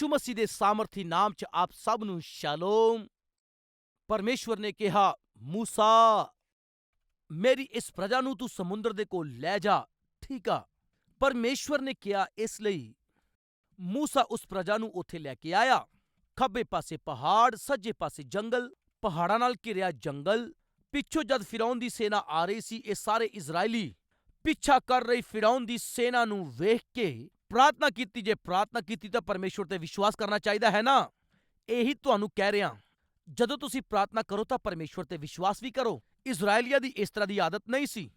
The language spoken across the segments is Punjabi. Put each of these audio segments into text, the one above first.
ਪ੍ਰਭੂ ਮਸੀਹ ਦੇ ਸਾਮਰਥੀ ਨਾਮ 'ਚ ਆਪ ਸਭ ਨੂੰ ਸ਼ਾਲੋਮ। ਪਰਮੇਸ਼ਵਰ ਨੇ ਕਿਹਾ, ਮੂਸਾ, ਮੇਰੀ ਇਸ ਪ੍ਰਜਾ ਨੂੰ ਤੂੰ ਸਮੁੰਦਰ ਦੇ ਕੋਲ ਲੈ ਜਾ, ਠੀਕ ਆ? ਪਰਮੇਸ਼ਵਰ ਨੇ ਕਿਹਾ ਇਸ ਲਈ, ਮੂਸਾ ਉਸ ਪ੍ਰਜਾ ਨੂੰ ਉੱਥੇ ਲੈ ਕੇ ਆਇਆ। ਖੱਬੇ ਪਾਸੇ ਪਹਾੜ, ਸੱਜੇ ਪਾਸੇ ਜੰਗਲ, ਪਹਾੜਾਂ ਨਾਲ ਘਿਰਿਆ ਜੰਗਲ। ਪਿੱਛੋਂ ਜਦ ਫਿਰੌਨ ਦੀ ਸੈਨਾ ਆ ਰਹੀ ਸੀ, ਇਹ ਸਾਰੇ ਇਜ਼ਰਾਈਲੀ ਪਿੱਛਾ ਕਰ ਰਹੀ ਫਿਰੌਨ ਦੀ ਸੈਨਾ ਨੂੰ ਵੇਖ ਕੇ ਪ੍ਰਾਰਥਨਾ ਕੀਤੀ, ਜੇ ਪ੍ਰਾਰਥਨਾ ਕੀਤੀ ਤਾਂ ਪਰਮੇਸ਼ਵਰ ਤੇ ਵਿਸ਼ਵਾਸ ਕਰਨਾ ਚਾਹੀਦਾ ਹੈ ਨਾ? ਇਹੀ ਤੁਹਾਨੂੰ ਕਹਿ ਰਿਹਾ। ਜਦੋਂ ਤੁਸੀਂ ਪ੍ਰਾਰਥਨਾ ਕਰੋ ਤਾਂ ਪਰਮੇਸ਼ਵਰ ਤੇ ਵਿਸ਼ਵਾਸ ਵੀ ਕਰੋ। ਇਜ਼ਰਾਈਲੀਆਂ ਦੀ ਇਸ ਤਰ੍ਹਾਂ ਦੀ ਆਦਤ ਨਹੀਂ ਸੀ।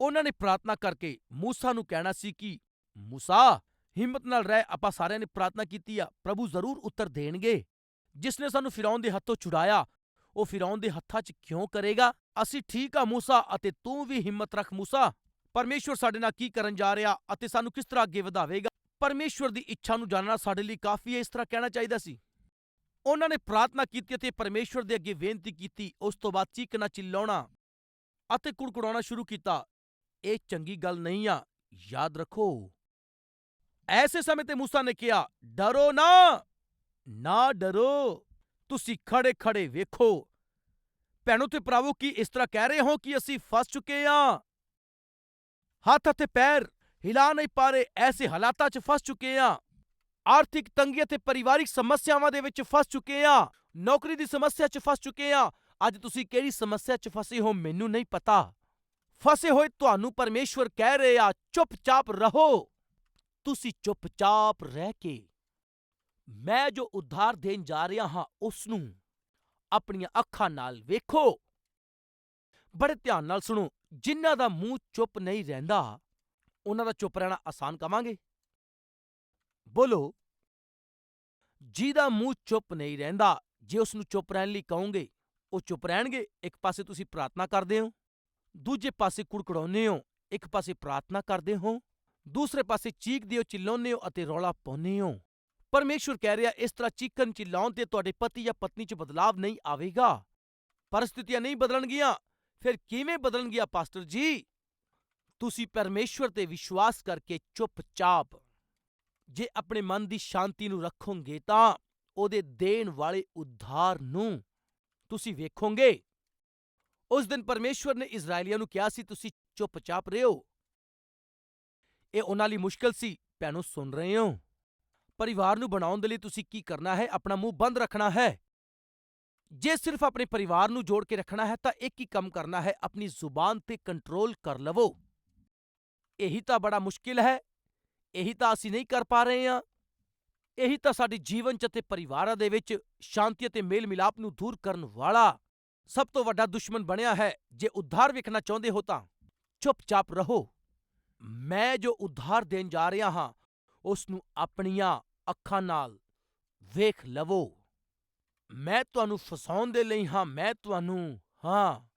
ਉਹਨਾਂ ਨੇ ਪ੍ਰਾਰਥਨਾ ਕਰਕੇ ਮੂਸਾ ਨੂੰ ਕਹਿਣਾ ਸੀ ਕਿ, ਮੂਸਾ, ਹਿੰਮਤ ਨਾਲ ਰਹਿ, ਆਪਾਂ ਸਾਰਿਆਂ ਨੇ ਪ੍ਰਾਰਥਨਾ ਕੀਤੀ ਆ, ਪ੍ਰਭੂ ਜ਼ਰੂਰ ਉੱਤਰ ਦੇਣਗੇ। ਜਿਸ ਨੇ ਸਾਨੂੰ ਫਿਰੌਨ ਦੇ ਹੱਥੋਂ ਛੁਡਾਇਆ, ਉਹ ਫਿਰੌਨ ਦੇ ਹੱਥਾਂ 'ਚ ਕਿਉਂ ਕਰੇਗਾ? ਅਸੀਂ ਠੀਕ ਆ ਮੂਸਾ ਅਤੇ ਤੂੰ ਵੀ ਹਿੰਮਤ ਰੱਖ ਮੂਸਾ। ਪਰਮੇਸ਼ਵਰ ਸਾਡੇ ਨਾਲ ਕੀ ਕਰਨ ਜਾ ਰਿਹਾ ਅਤੇ ਸਾਨੂੰ ਕਿਸ ਤਰ੍ਹਾਂ ਅੱਗੇ ਵਧਾਵੇਗਾ? ਪਰਮੇਸ਼ਵਰ ਦੀ ਇੱਛਾ ਨੂੰ ਜਾਣਨਾ ਸਾਡੇ ਲਈ ਕਾਫੀ ਹੈ, ਇਸ ਤਰ੍ਹਾਂ ਕਹਿਣਾ ਚਾਹੀਦਾ ਸੀ। ਉਹਨਾਂ ਨੇ ਪ੍ਰਾਰਥਨਾ ਕੀਤੀ ਅਤੇ ਪਰਮੇਸ਼ਵਰ ਦੇ ਅੱਗੇ ਬੇਨਤੀ ਕੀਤੀ, ਉਸ ਤੋਂ ਬਾਅਦ ਚੀਕਣਾ ਚਿੱਲਾਉਣਾ ਅਤੇ ਕੁੜਕੁੜਾਉਣਾ ਸ਼ੁਰੂ ਕੀਤਾ। ਇਹ ਚੰਗੀ ਗੱਲ ਨਹੀਂ ਆ, ਯਾਦ ਰੱਖੋ। ਐਸੇ ਸਮੇਂ ਤੇ ਮੂਸਾ ਨੇ ਕਿਹਾ, ਡਰੋ ਨਾ! ਨਾ ਡਰੋ! ਤੁਸੀਂ ਖੜੇ ਖੜੇ ਵੇਖੋ। ਭੈਣੋ ਤੇ ਭਰਾਵੋ, ਕੀ ਇਸ ਤਰ੍ਹਾਂ ਕਹਿ ਰਹੇ ਹੋ ਕਿ ਅਸੀਂ ਫਸ ਚੁੱਕੇ ਹਾਂ ਹੱਥ ਅਤੇ ਪੈਰ ਹਿਲਾ ਨਹੀਂ ਪਾ ਰਹੇ, ਐਸੇ ਹਾਲਾਤਾਂ 'ਚ ਫਸ ਚੁੱਕੇ ਹਾਂ। ਆਰਥਿਕ ਤੰਗੀ ਅਤੇ ਪਰਿਵਾਰਿਕ ਸਮੱਸਿਆਵਾਂ ਦੇ ਵਿੱਚ ਫਸ ਚੁੱਕੇ ਹਾਂ। ਨੌਕਰੀ ਦੀ ਸਮੱਸਿਆ 'ਚ ਫਸ ਚੁੱਕੇ ਹਾਂ। ਅੱਜ ਤੁਸੀਂ ਕਿਹੜੀ ਸਮੱਸਿਆ 'ਚ ਫਸੇ ਹੋ ਮੈਨੂੰ ਨਹੀਂ ਪਤਾ। ਫਸੇ ਹੋਏ ਤੁਹਾਨੂੰ ਪਰਮੇਸ਼ਵਰ ਕਹਿ ਰਹੇ ਆ, ਚੁੱਪਚਾਪ ਰਹੋ। ਤੁਸੀਂ ਚੁੱਪਚਾਪ ਰਹਿ ਕੇ ਮੈਂ ਜੋ ਉਧਾਰ ਦੇਣ ਜਾ ਰਿਹਾ ਹਾਂ, ਉਸ ਨੂੰ ਆਪਣੀਆਂ ਅੱਖਾਂ ਨਾਲ ਵੇਖੋ। ਬੜੇ ਧਿਆਨ ਨਾਲ ਸੁਣੋ। ਜਿਨ੍ਹਾਂ ਦਾ ਮੂੰਹ ਚੁੱਪ ਨਹੀਂ ਰਹਿੰਦਾ, ਉਹਨਾਂ ਦਾ ਚੁੱਪ ਰਹਿਣਾ ਆਸਾਨ ਕਵਾਂਗੇ? ਬੋਲੋ, ਜਿਹਦਾ ਮੂੰਹ ਚੁੱਪ ਨਹੀਂ ਰਹਿੰਦਾ, ਜੇ ਉਸਨੂੰ ਚੁੱਪ ਰਹਿਣ ਲਈ ਕਹੋਗੇ, ਉਹ ਚੁੱਪ ਰਹਿਣਗੇ, ਇੱਕ ਪਾਸੇ ਤੁਸੀਂ ਪ੍ਰਾਰਥਨਾ ਕਰਦੇ ਹੋ, ਦੂਜੇ ਪਾਸੇ ਕੁੜਕੁੜਾਉਂਦੇ ਹੋ, ਇੱਕ ਪਾਸੇ ਪ੍ਰਾਰਥਨਾ ਕਰਦੇ ਹੋ, ਦੂਸਰੇ ਪਾਸੇ ਚੀਕਦੇ ਹੋ ਚਿল্ਲਾਉਂਦੇ ਹੋ ਅਤੇ ਰੌਲਾ ਪਾਉਂਦੇ ਹੋ। ਪਰਮੇਸ਼ਵਰ ਕਹਿ ਰਿਹਾ, ਇਸ ਤਰ੍ਹਾਂ ਚੀਕਣ ਚਿল্ਲਾਉਣ ਤੇ ਤੁਹਾਡੇ ਪਤੀ ਜਾਂ ਪਤਨੀ 'ਚ ਬਦਲਾਵ ਨਹੀਂ ਆਵੇਗਾ। ਪਰਿਸਥਿਤੀਆਂ ਨਹੀਂ ਬਦਲਣਗੀਆਂ ਫਿਰ ਕਿਵੇਂ ਬਦਲਣਗੀਆਂ ਪਾਸਟਰ ਜੀ? ਤੁਸੀਂ ਪਰਮੇਸ਼ਵਰ ਤੇ ਵਿਸ਼ਵਾਸ ਕਰਕੇ ਚੁੱਪਚਾਪ। ਜੇ ਆਪਣੇ ਮਨ ਦੀ ਸ਼ਾਂਤੀ ਨੂੰ ਰੱਖੋਗੇ ਤਾਂ ਉਹਦੇ ਦੇਣ ਵਾਲੇ ਉਧਾਰ ਨੂੰ ਤੁਸੀਂ ਵੇਖੋਗੇ। ਉਸ ਦਿਨ ਪਰਮੇਸ਼ਵਰ ਨੇ ਇਜ਼ਰਾਈਲੀਆਂ ਨੂੰ ਕਿਹਾ ਸੀ, ਤੁਸੀਂ ਚੁੱਪਚਾਪ ਰਹੋ। ਇਹ ਉਹਨਾਂ ਲਈ ਮੁਸ਼ਕਲ ਸੀ। ਭੈਣੋ, ਸੁਣ ਰਹੇ ਹੋ। ਪਰਿਵਾਰ ਨੂੰ ਬਣਾਉਣ ਦੇ ਲਈ ਤੁਸੀਂ ਕੀ ਕਰਨਾ ਹੈ? ਆਪਣਾ ਮੂੰਹ ਬੰਦ ਰੱਖਣਾ ਹੈ। ਜੇ ਸਿਰਫ ਆਪਣੇ ਪਰਿਵਾਰ ਨੂੰ ਜੋੜ ਕੇ ਰੱਖਣਾ ਹੈ, ਤਾਂ ਇੱਕ ਹੀ ਕੰਮ ਕਰਨਾ ਹੈ, ਆਪਣੀ ਜ਼ੁਬਾਨ ਤੇ ਕੰਟਰੋਲ ਕਰ ਲਵੋ। ਇਹੀ ਤਾਂ ਬੜਾ ਮੁਸ਼ਕਿਲ ਹੈ। ਇਹੀ ਤਾਂ ਅਸੀਂ ਨਹੀਂ ਕਰ ਪਾ ਰਹੇ ਹਾਂ। ਇਹੀ ਤਾਂ ਸਾਡੇ ਜੀਵਨ 'ਚ ਅਤੇ ਪਰਿਵਾਰਾਂ ਦੇ ਵਿੱਚ ਸ਼ਾਂਤੀ ਅਤੇ ਮੇਲ ਮਿਲਾਪ ਨੂੰ ਦੂਰ ਕਰਨ ਵਾਲਾ ਸਭ ਤੋਂ ਵੱਡਾ ਦੁਸ਼ਮਣ ਬਣਿਆ ਹੈ। ਜੇ ਉਧਾਰ ਵੇਖਣਾ ਚਾਹੁੰਦੇ ਹੋ ਤਾਂ ਚੁੱਪਚਾਪ ਰਹੋ। ਮੈਂ ਜੋ ਉਧਾਰ ਦੇਣ ਜਾ ਰਿਹਾ ਹਾਂ, ਉਸ ਨੂੰ ਆਪਣੀਆਂ ਅੱਖਾਂ ਨਾਲ ਵੇਖ ਲਵੋ। ਮੈਂ ਤੁਹਾਨੂੰ ਫਸਾਉਣ ਦੇ ਲਈ, ਹਾਂ, ਮੈਂ ਤੁਹਾਨੂੰ, ਹਾਂ,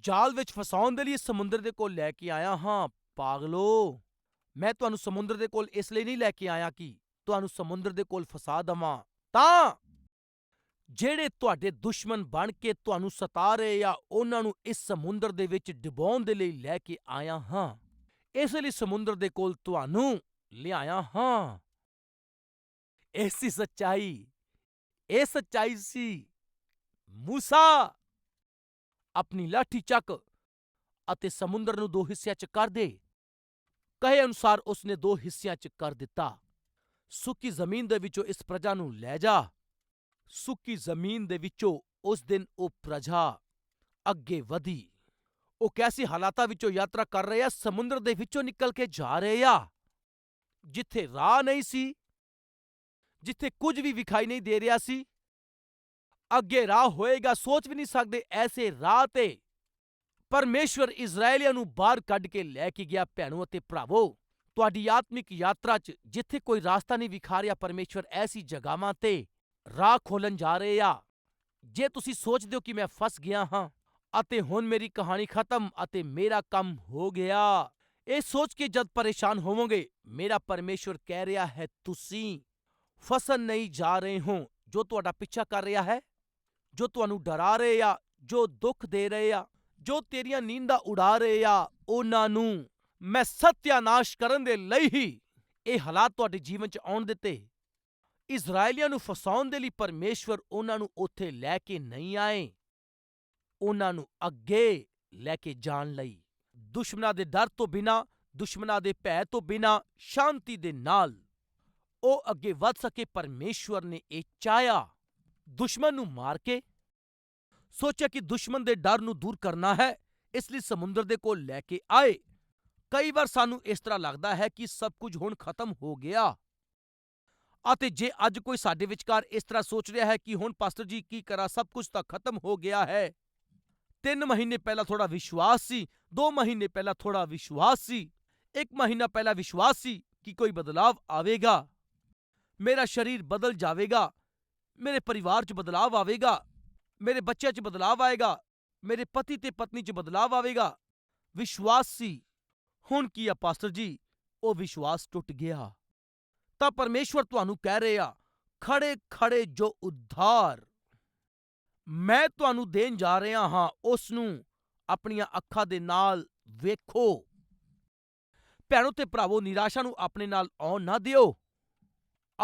ਜਾਲ ਵਿੱਚ ਫਸਾਉਣ ਦੇ ਲਈ ਸਮੁੰਦਰ ਦੇ ਕੋਲ ਲੈ ਕੇ ਆਇਆ, ਹਾਂ, ਪਾਗਲੋ। ਮੈਂ ਤੁਹਾਨੂੰ ਸਮੁੰਦਰ ਦੇ ਕੋਲ ਇਸ ਲਈ ਨਹੀਂ ਲੈ ਕੇ ਆਇਆ ਕਿ ਤੁਹਾਨੂੰ ਸਮੁੰਦਰ ਦੇ ਕੋਲ ਫਸਾ ਦਵਾਂ। ਤਾਂ ਜਿਹੜੇ ਤੁਹਾਡੇ ਦੁਸ਼ਮਣ ਬਣ ਕੇ ਤੁਹਾਨੂੰ ਸਤਾ ਰਹੇ ਆ, ਉਹਨਾਂ ਨੂੰ ਇਸ ਸਮੁੰਦਰ ਦੇ ਵਿੱਚ ਡੁਬਾਉਣ ਦੇ ਲਈ ਲੈ ਕੇ ਆਇਆ, ਹਾਂ। ਇਸ ਲਈ ਸਮੁੰਦਰ ਦੇ ਕੋਲ ਤੁਹਾਨੂੰ ਲਿਆਇਆ, ਹਾਂ। ਐਸੀ ਸੱਚਾਈ ਇਹ ਸੱਚਾਈ ਸੀ। ਮੂਸਾ! ਆਪਣੀ ਲਾਠੀ ਚੱਕ ਅਤੇ ਸਮੁੰਦਰ ਨੂੰ ਦੋ ਹਿੱਸਿਆਂ 'ਚ ਕਰ ਦੇ। ਕਹੇ ਅਨੁਸਾਰ ਉਸਨੇ ਦੋ ਹਿੱਸਿਆਂ 'ਚ ਕਰ ਦਿੱਤਾ। ਸੁੱਕੀ ਜ਼ਮੀਨ ਦੇ ਵਿੱਚੋਂ ਇਸ ਪ੍ਰਜਾ ਨੂੰ ਲੈ ਜਾ। ਸੁੱਕੀ ਜ਼ਮੀਨ ਦੇ ਵਿੱਚੋਂ ਉਸ ਦਿਨ ਉਹ ਪ੍ਰਜਾ ਅੱਗੇ ਵਧੀ। ਉਹ ਕੈਸੀ ਹਾਲਾਤਾਂ ਵਿੱਚੋਂ ਯਾਤਰਾ ਕਰ ਰਹੇ ਆ, ਸਮੁੰਦਰ ਦੇ ਵਿੱਚੋਂ ਨਿਕਲ ਕੇ ਜਾ ਰਹੇ ਆ। ਜਿੱਥੇ ਰਾਹ ਨਹੀਂ ਸੀ ਜਿੱਥੇ ਕੁਝ ਵੀ ਵਿਖਾਈ ਨਹੀਂ ਦੇ ਰਿਹਾ ਸੀ। ਅੱਗੇ ਰਾਹ ਹੋਏਗਾ ਸੋਚ ਵੀ ਨਹੀਂ ਸਕਦੇ ਐਸੇ ਰਾਹ ਤੇ। ਪਰਮੇਸ਼ਵਰ ਇਜ਼ਰਾਈਲੀਆਂ ਨੂੰ ਬਾਹਰ ਕੱਢ ਕੇ ਲੈ ਕੇ ਗਿਆ, ਭੈਣੋ ਅਤੇ ਭਰਾਵੋ। ਤੁਹਾਡੀ ਆਤਮਿਕ ਯਾਤਰਾ 'ਚ ਜਿੱਥੇ ਕੋਈ ਰਾਸਤਾ ਨਹੀਂ ਵਿਖਾ ਰਿਹਾ, ਪਰਮੇਸ਼ਵਰ ਐਸੀ ਜਗ੍ਹਾਵਾਂ ਤੇ ਰਾਹ ਖੋਲਣ ਜਾ ਰਹੇ ਆ। ਜੇ ਤੁਸੀਂ ਸੋਚਦੇ ਹੋ ਕਿ ਮੈਂ ਫਸ ਗਿਆ ਹਾਂ ਅਤੇ ਹੁਣ ਮੇਰੀ ਕਹਾਣੀ ਖਤਮ ਅਤੇ ਮੇਰਾ ਕੰਮ ਹੋ ਗਿਆ, ਇਹ ਸੋਚ ਕੇ ਜਦ ਪਰੇਸ਼ਾਨ ਹੋਵੋਗੇ, ਮੇਰਾ ਪਰਮੇਸ਼ਵਰ ਕਹਿ ਰਿਹਾ ਹੈ, ਤੁਸੀਂ ਫਸਣ ਨਹੀਂ ਜਾ ਰਹੇ ਹੋ, ਜੋ ਤੁਹਾਡਾ ਪਿੱਛਾ ਕਰ ਰਿਹਾ ਹੈ, ਜੋ ਤੁਹਾਨੂੰ ਡਰਾ ਰਹੇ ਆ, ਜੋ ਦੁੱਖ ਦੇ ਰਹੇ ਆ, ਜੋ ਤੇਰੀਆਂ ਨੀਂਦਾਂ ਉਡਾ ਰਹੇ ਆ, ਉਹਨਾਂ ਨੂੰ ਮੈਂ ਸਤਿਆਨਾਸ਼ ਕਰਨ ਦੇ ਲਈ ਹੀ ਇਹ ਹਾਲਾਤ ਤੁਹਾਡੇ ਜੀਵਨ 'ਚ ਆਉਣ ਦਿੱਤੇ। ਇਜ਼ਰਾਈਲੀਆਂ ਨੂੰ ਫਸਾਉਣ ਦੇ ਲਈ ਪਰਮੇਸ਼ਵਰ ਉਹਨਾਂ ਨੂੰ ਉੱਥੇ ਲੈ ਕੇ ਨਹੀਂ ਆਏ। ਉਹਨਾਂ ਨੂੰ ਅੱਗੇ ਲੈ ਕੇ ਜਾਣ ਲਈ, ਦੁਸ਼ਮਣਾਂ ਦੇ ਡਰ ਤੋਂ ਬਿਨਾ, ਦੁਸ਼ਮਣਾਂ ਦੇ ਭੈ ਤੋਂ ਬਿਨਾ, ਸ਼ਾਂਤੀ ਦੇ ਨਾਲ। ਉਹ ਅੱਗੇ ਵੱਧ ਸਕੇ, ਪਰਮੇਸ਼ਵਰ ਨੇ ਇਹ ਚਾਹਿਆ। ਦੁਸ਼ਮਣ ਨੂੰ ਮਾਰ ਕੇ ਸੋਚਿਆ ਕਿ ਦੁਸ਼ਮਣ ਦੇ ਡਰ ਨੂੰ ਦੂਰ ਕਰਨਾ ਹੈ, ਇਸ ਲਈ ਸਮੁੰਦਰ ਦੇ ਕੋਲ ਲੈ ਕੇ ਆਏ। ਕਈ ਵਾਰ ਸਾਨੂੰ ਇਸ ਤਰ੍ਹਾਂ ਲੱਗਦਾ ਹੈ ਕਿ ਸਭ ਕੁਝ ਹੁਣ ਖਤਮ ਹੋ ਗਿਆ। ਅਤੇ ਜੇ ਅੱਜ ਕੋਈ ਸਾਡੇ ਵਿਚਕਾਰ ਇਸ ਤਰ੍ਹਾਂ ਸੋਚ ਰਿਹਾ ਹੈ ਕਿ ਹੁਣ ਪਾਸਟਰ ਜੀ ਕੀ ਕਰਾਂ, ਸਭ ਕੁਝ ਤਾਂ ਖਤਮ ਹੋ ਗਿਆ ਹੈ। ਤਿੰਨ ਮਹੀਨੇ ਪਹਿਲਾਂ ਥੋੜਾ ਵਿਸ਼ਵਾਸ ਸੀ, ਦੋ ਮਹੀਨੇ ਪਹਿਲਾਂ ਥੋੜਾ ਵਿਸ਼ਵਾਸ ਸੀ, ਇੱਕ ਮਹੀਨਾ ਪਹਿਲਾਂ ਵਿਸ਼ਵਾਸ ਸੀ ਕਿ ਕੋਈ ਬਦਲਾਵ ਆਵੇਗਾ। ਮੇਰਾ ਸਰੀਰ ਬਦਲ ਜਾਵੇਗਾ। ਮੇਰੇ ਪਰਿਵਾਰ 'ਚ ਬਦਲਾਵ ਆਵੇਗਾ। ਮੇਰੇ ਬੱਚਿਆਂ 'ਚ ਬਦਲਾਵ ਆਏਗਾ। ਮੇਰੇ ਪਤੀ ਤੇ ਪਤਨੀ 'ਚ ਬਦਲਾਵ ਆਵੇਗਾ। ਵਿਸ਼ਵਾਸ ਸੀ। ਹੁਣ ਕੀ ਆ ਪਾਸਟਰ ਜੀ? ਉਹ ਵਿਸ਼ਵਾਸ ਟੁੱਟ ਗਿਆ। ਤਾਂ ਪਰਮੇਸ਼ਵਰ ਤੁਹਾਨੂੰ ਕਹਿ ਰਿਹਾ ਖੜੇ ਖੜੇ ਜੋ ਉਧਾਰ। ਮੈਂ ਤੁਹਾਨੂੰ ਦੇਣ ਜਾ ਰਿਹਾ ਹਾਂ, ਉਸ ਨੂੰ ਆਪਣੀਆਂ ਅੱਖਾਂ ਦੇ ਨਾਲ ਵੇਖੋ। ਭੈਣੋ ਤੇ ਭਰਾਵੋ, ਨਿਰਾਸ਼ਾ ਨੂੰ ਆਪਣੇ ਨਾਲ ਆਉਣ ਨਾ ਦਿਓ।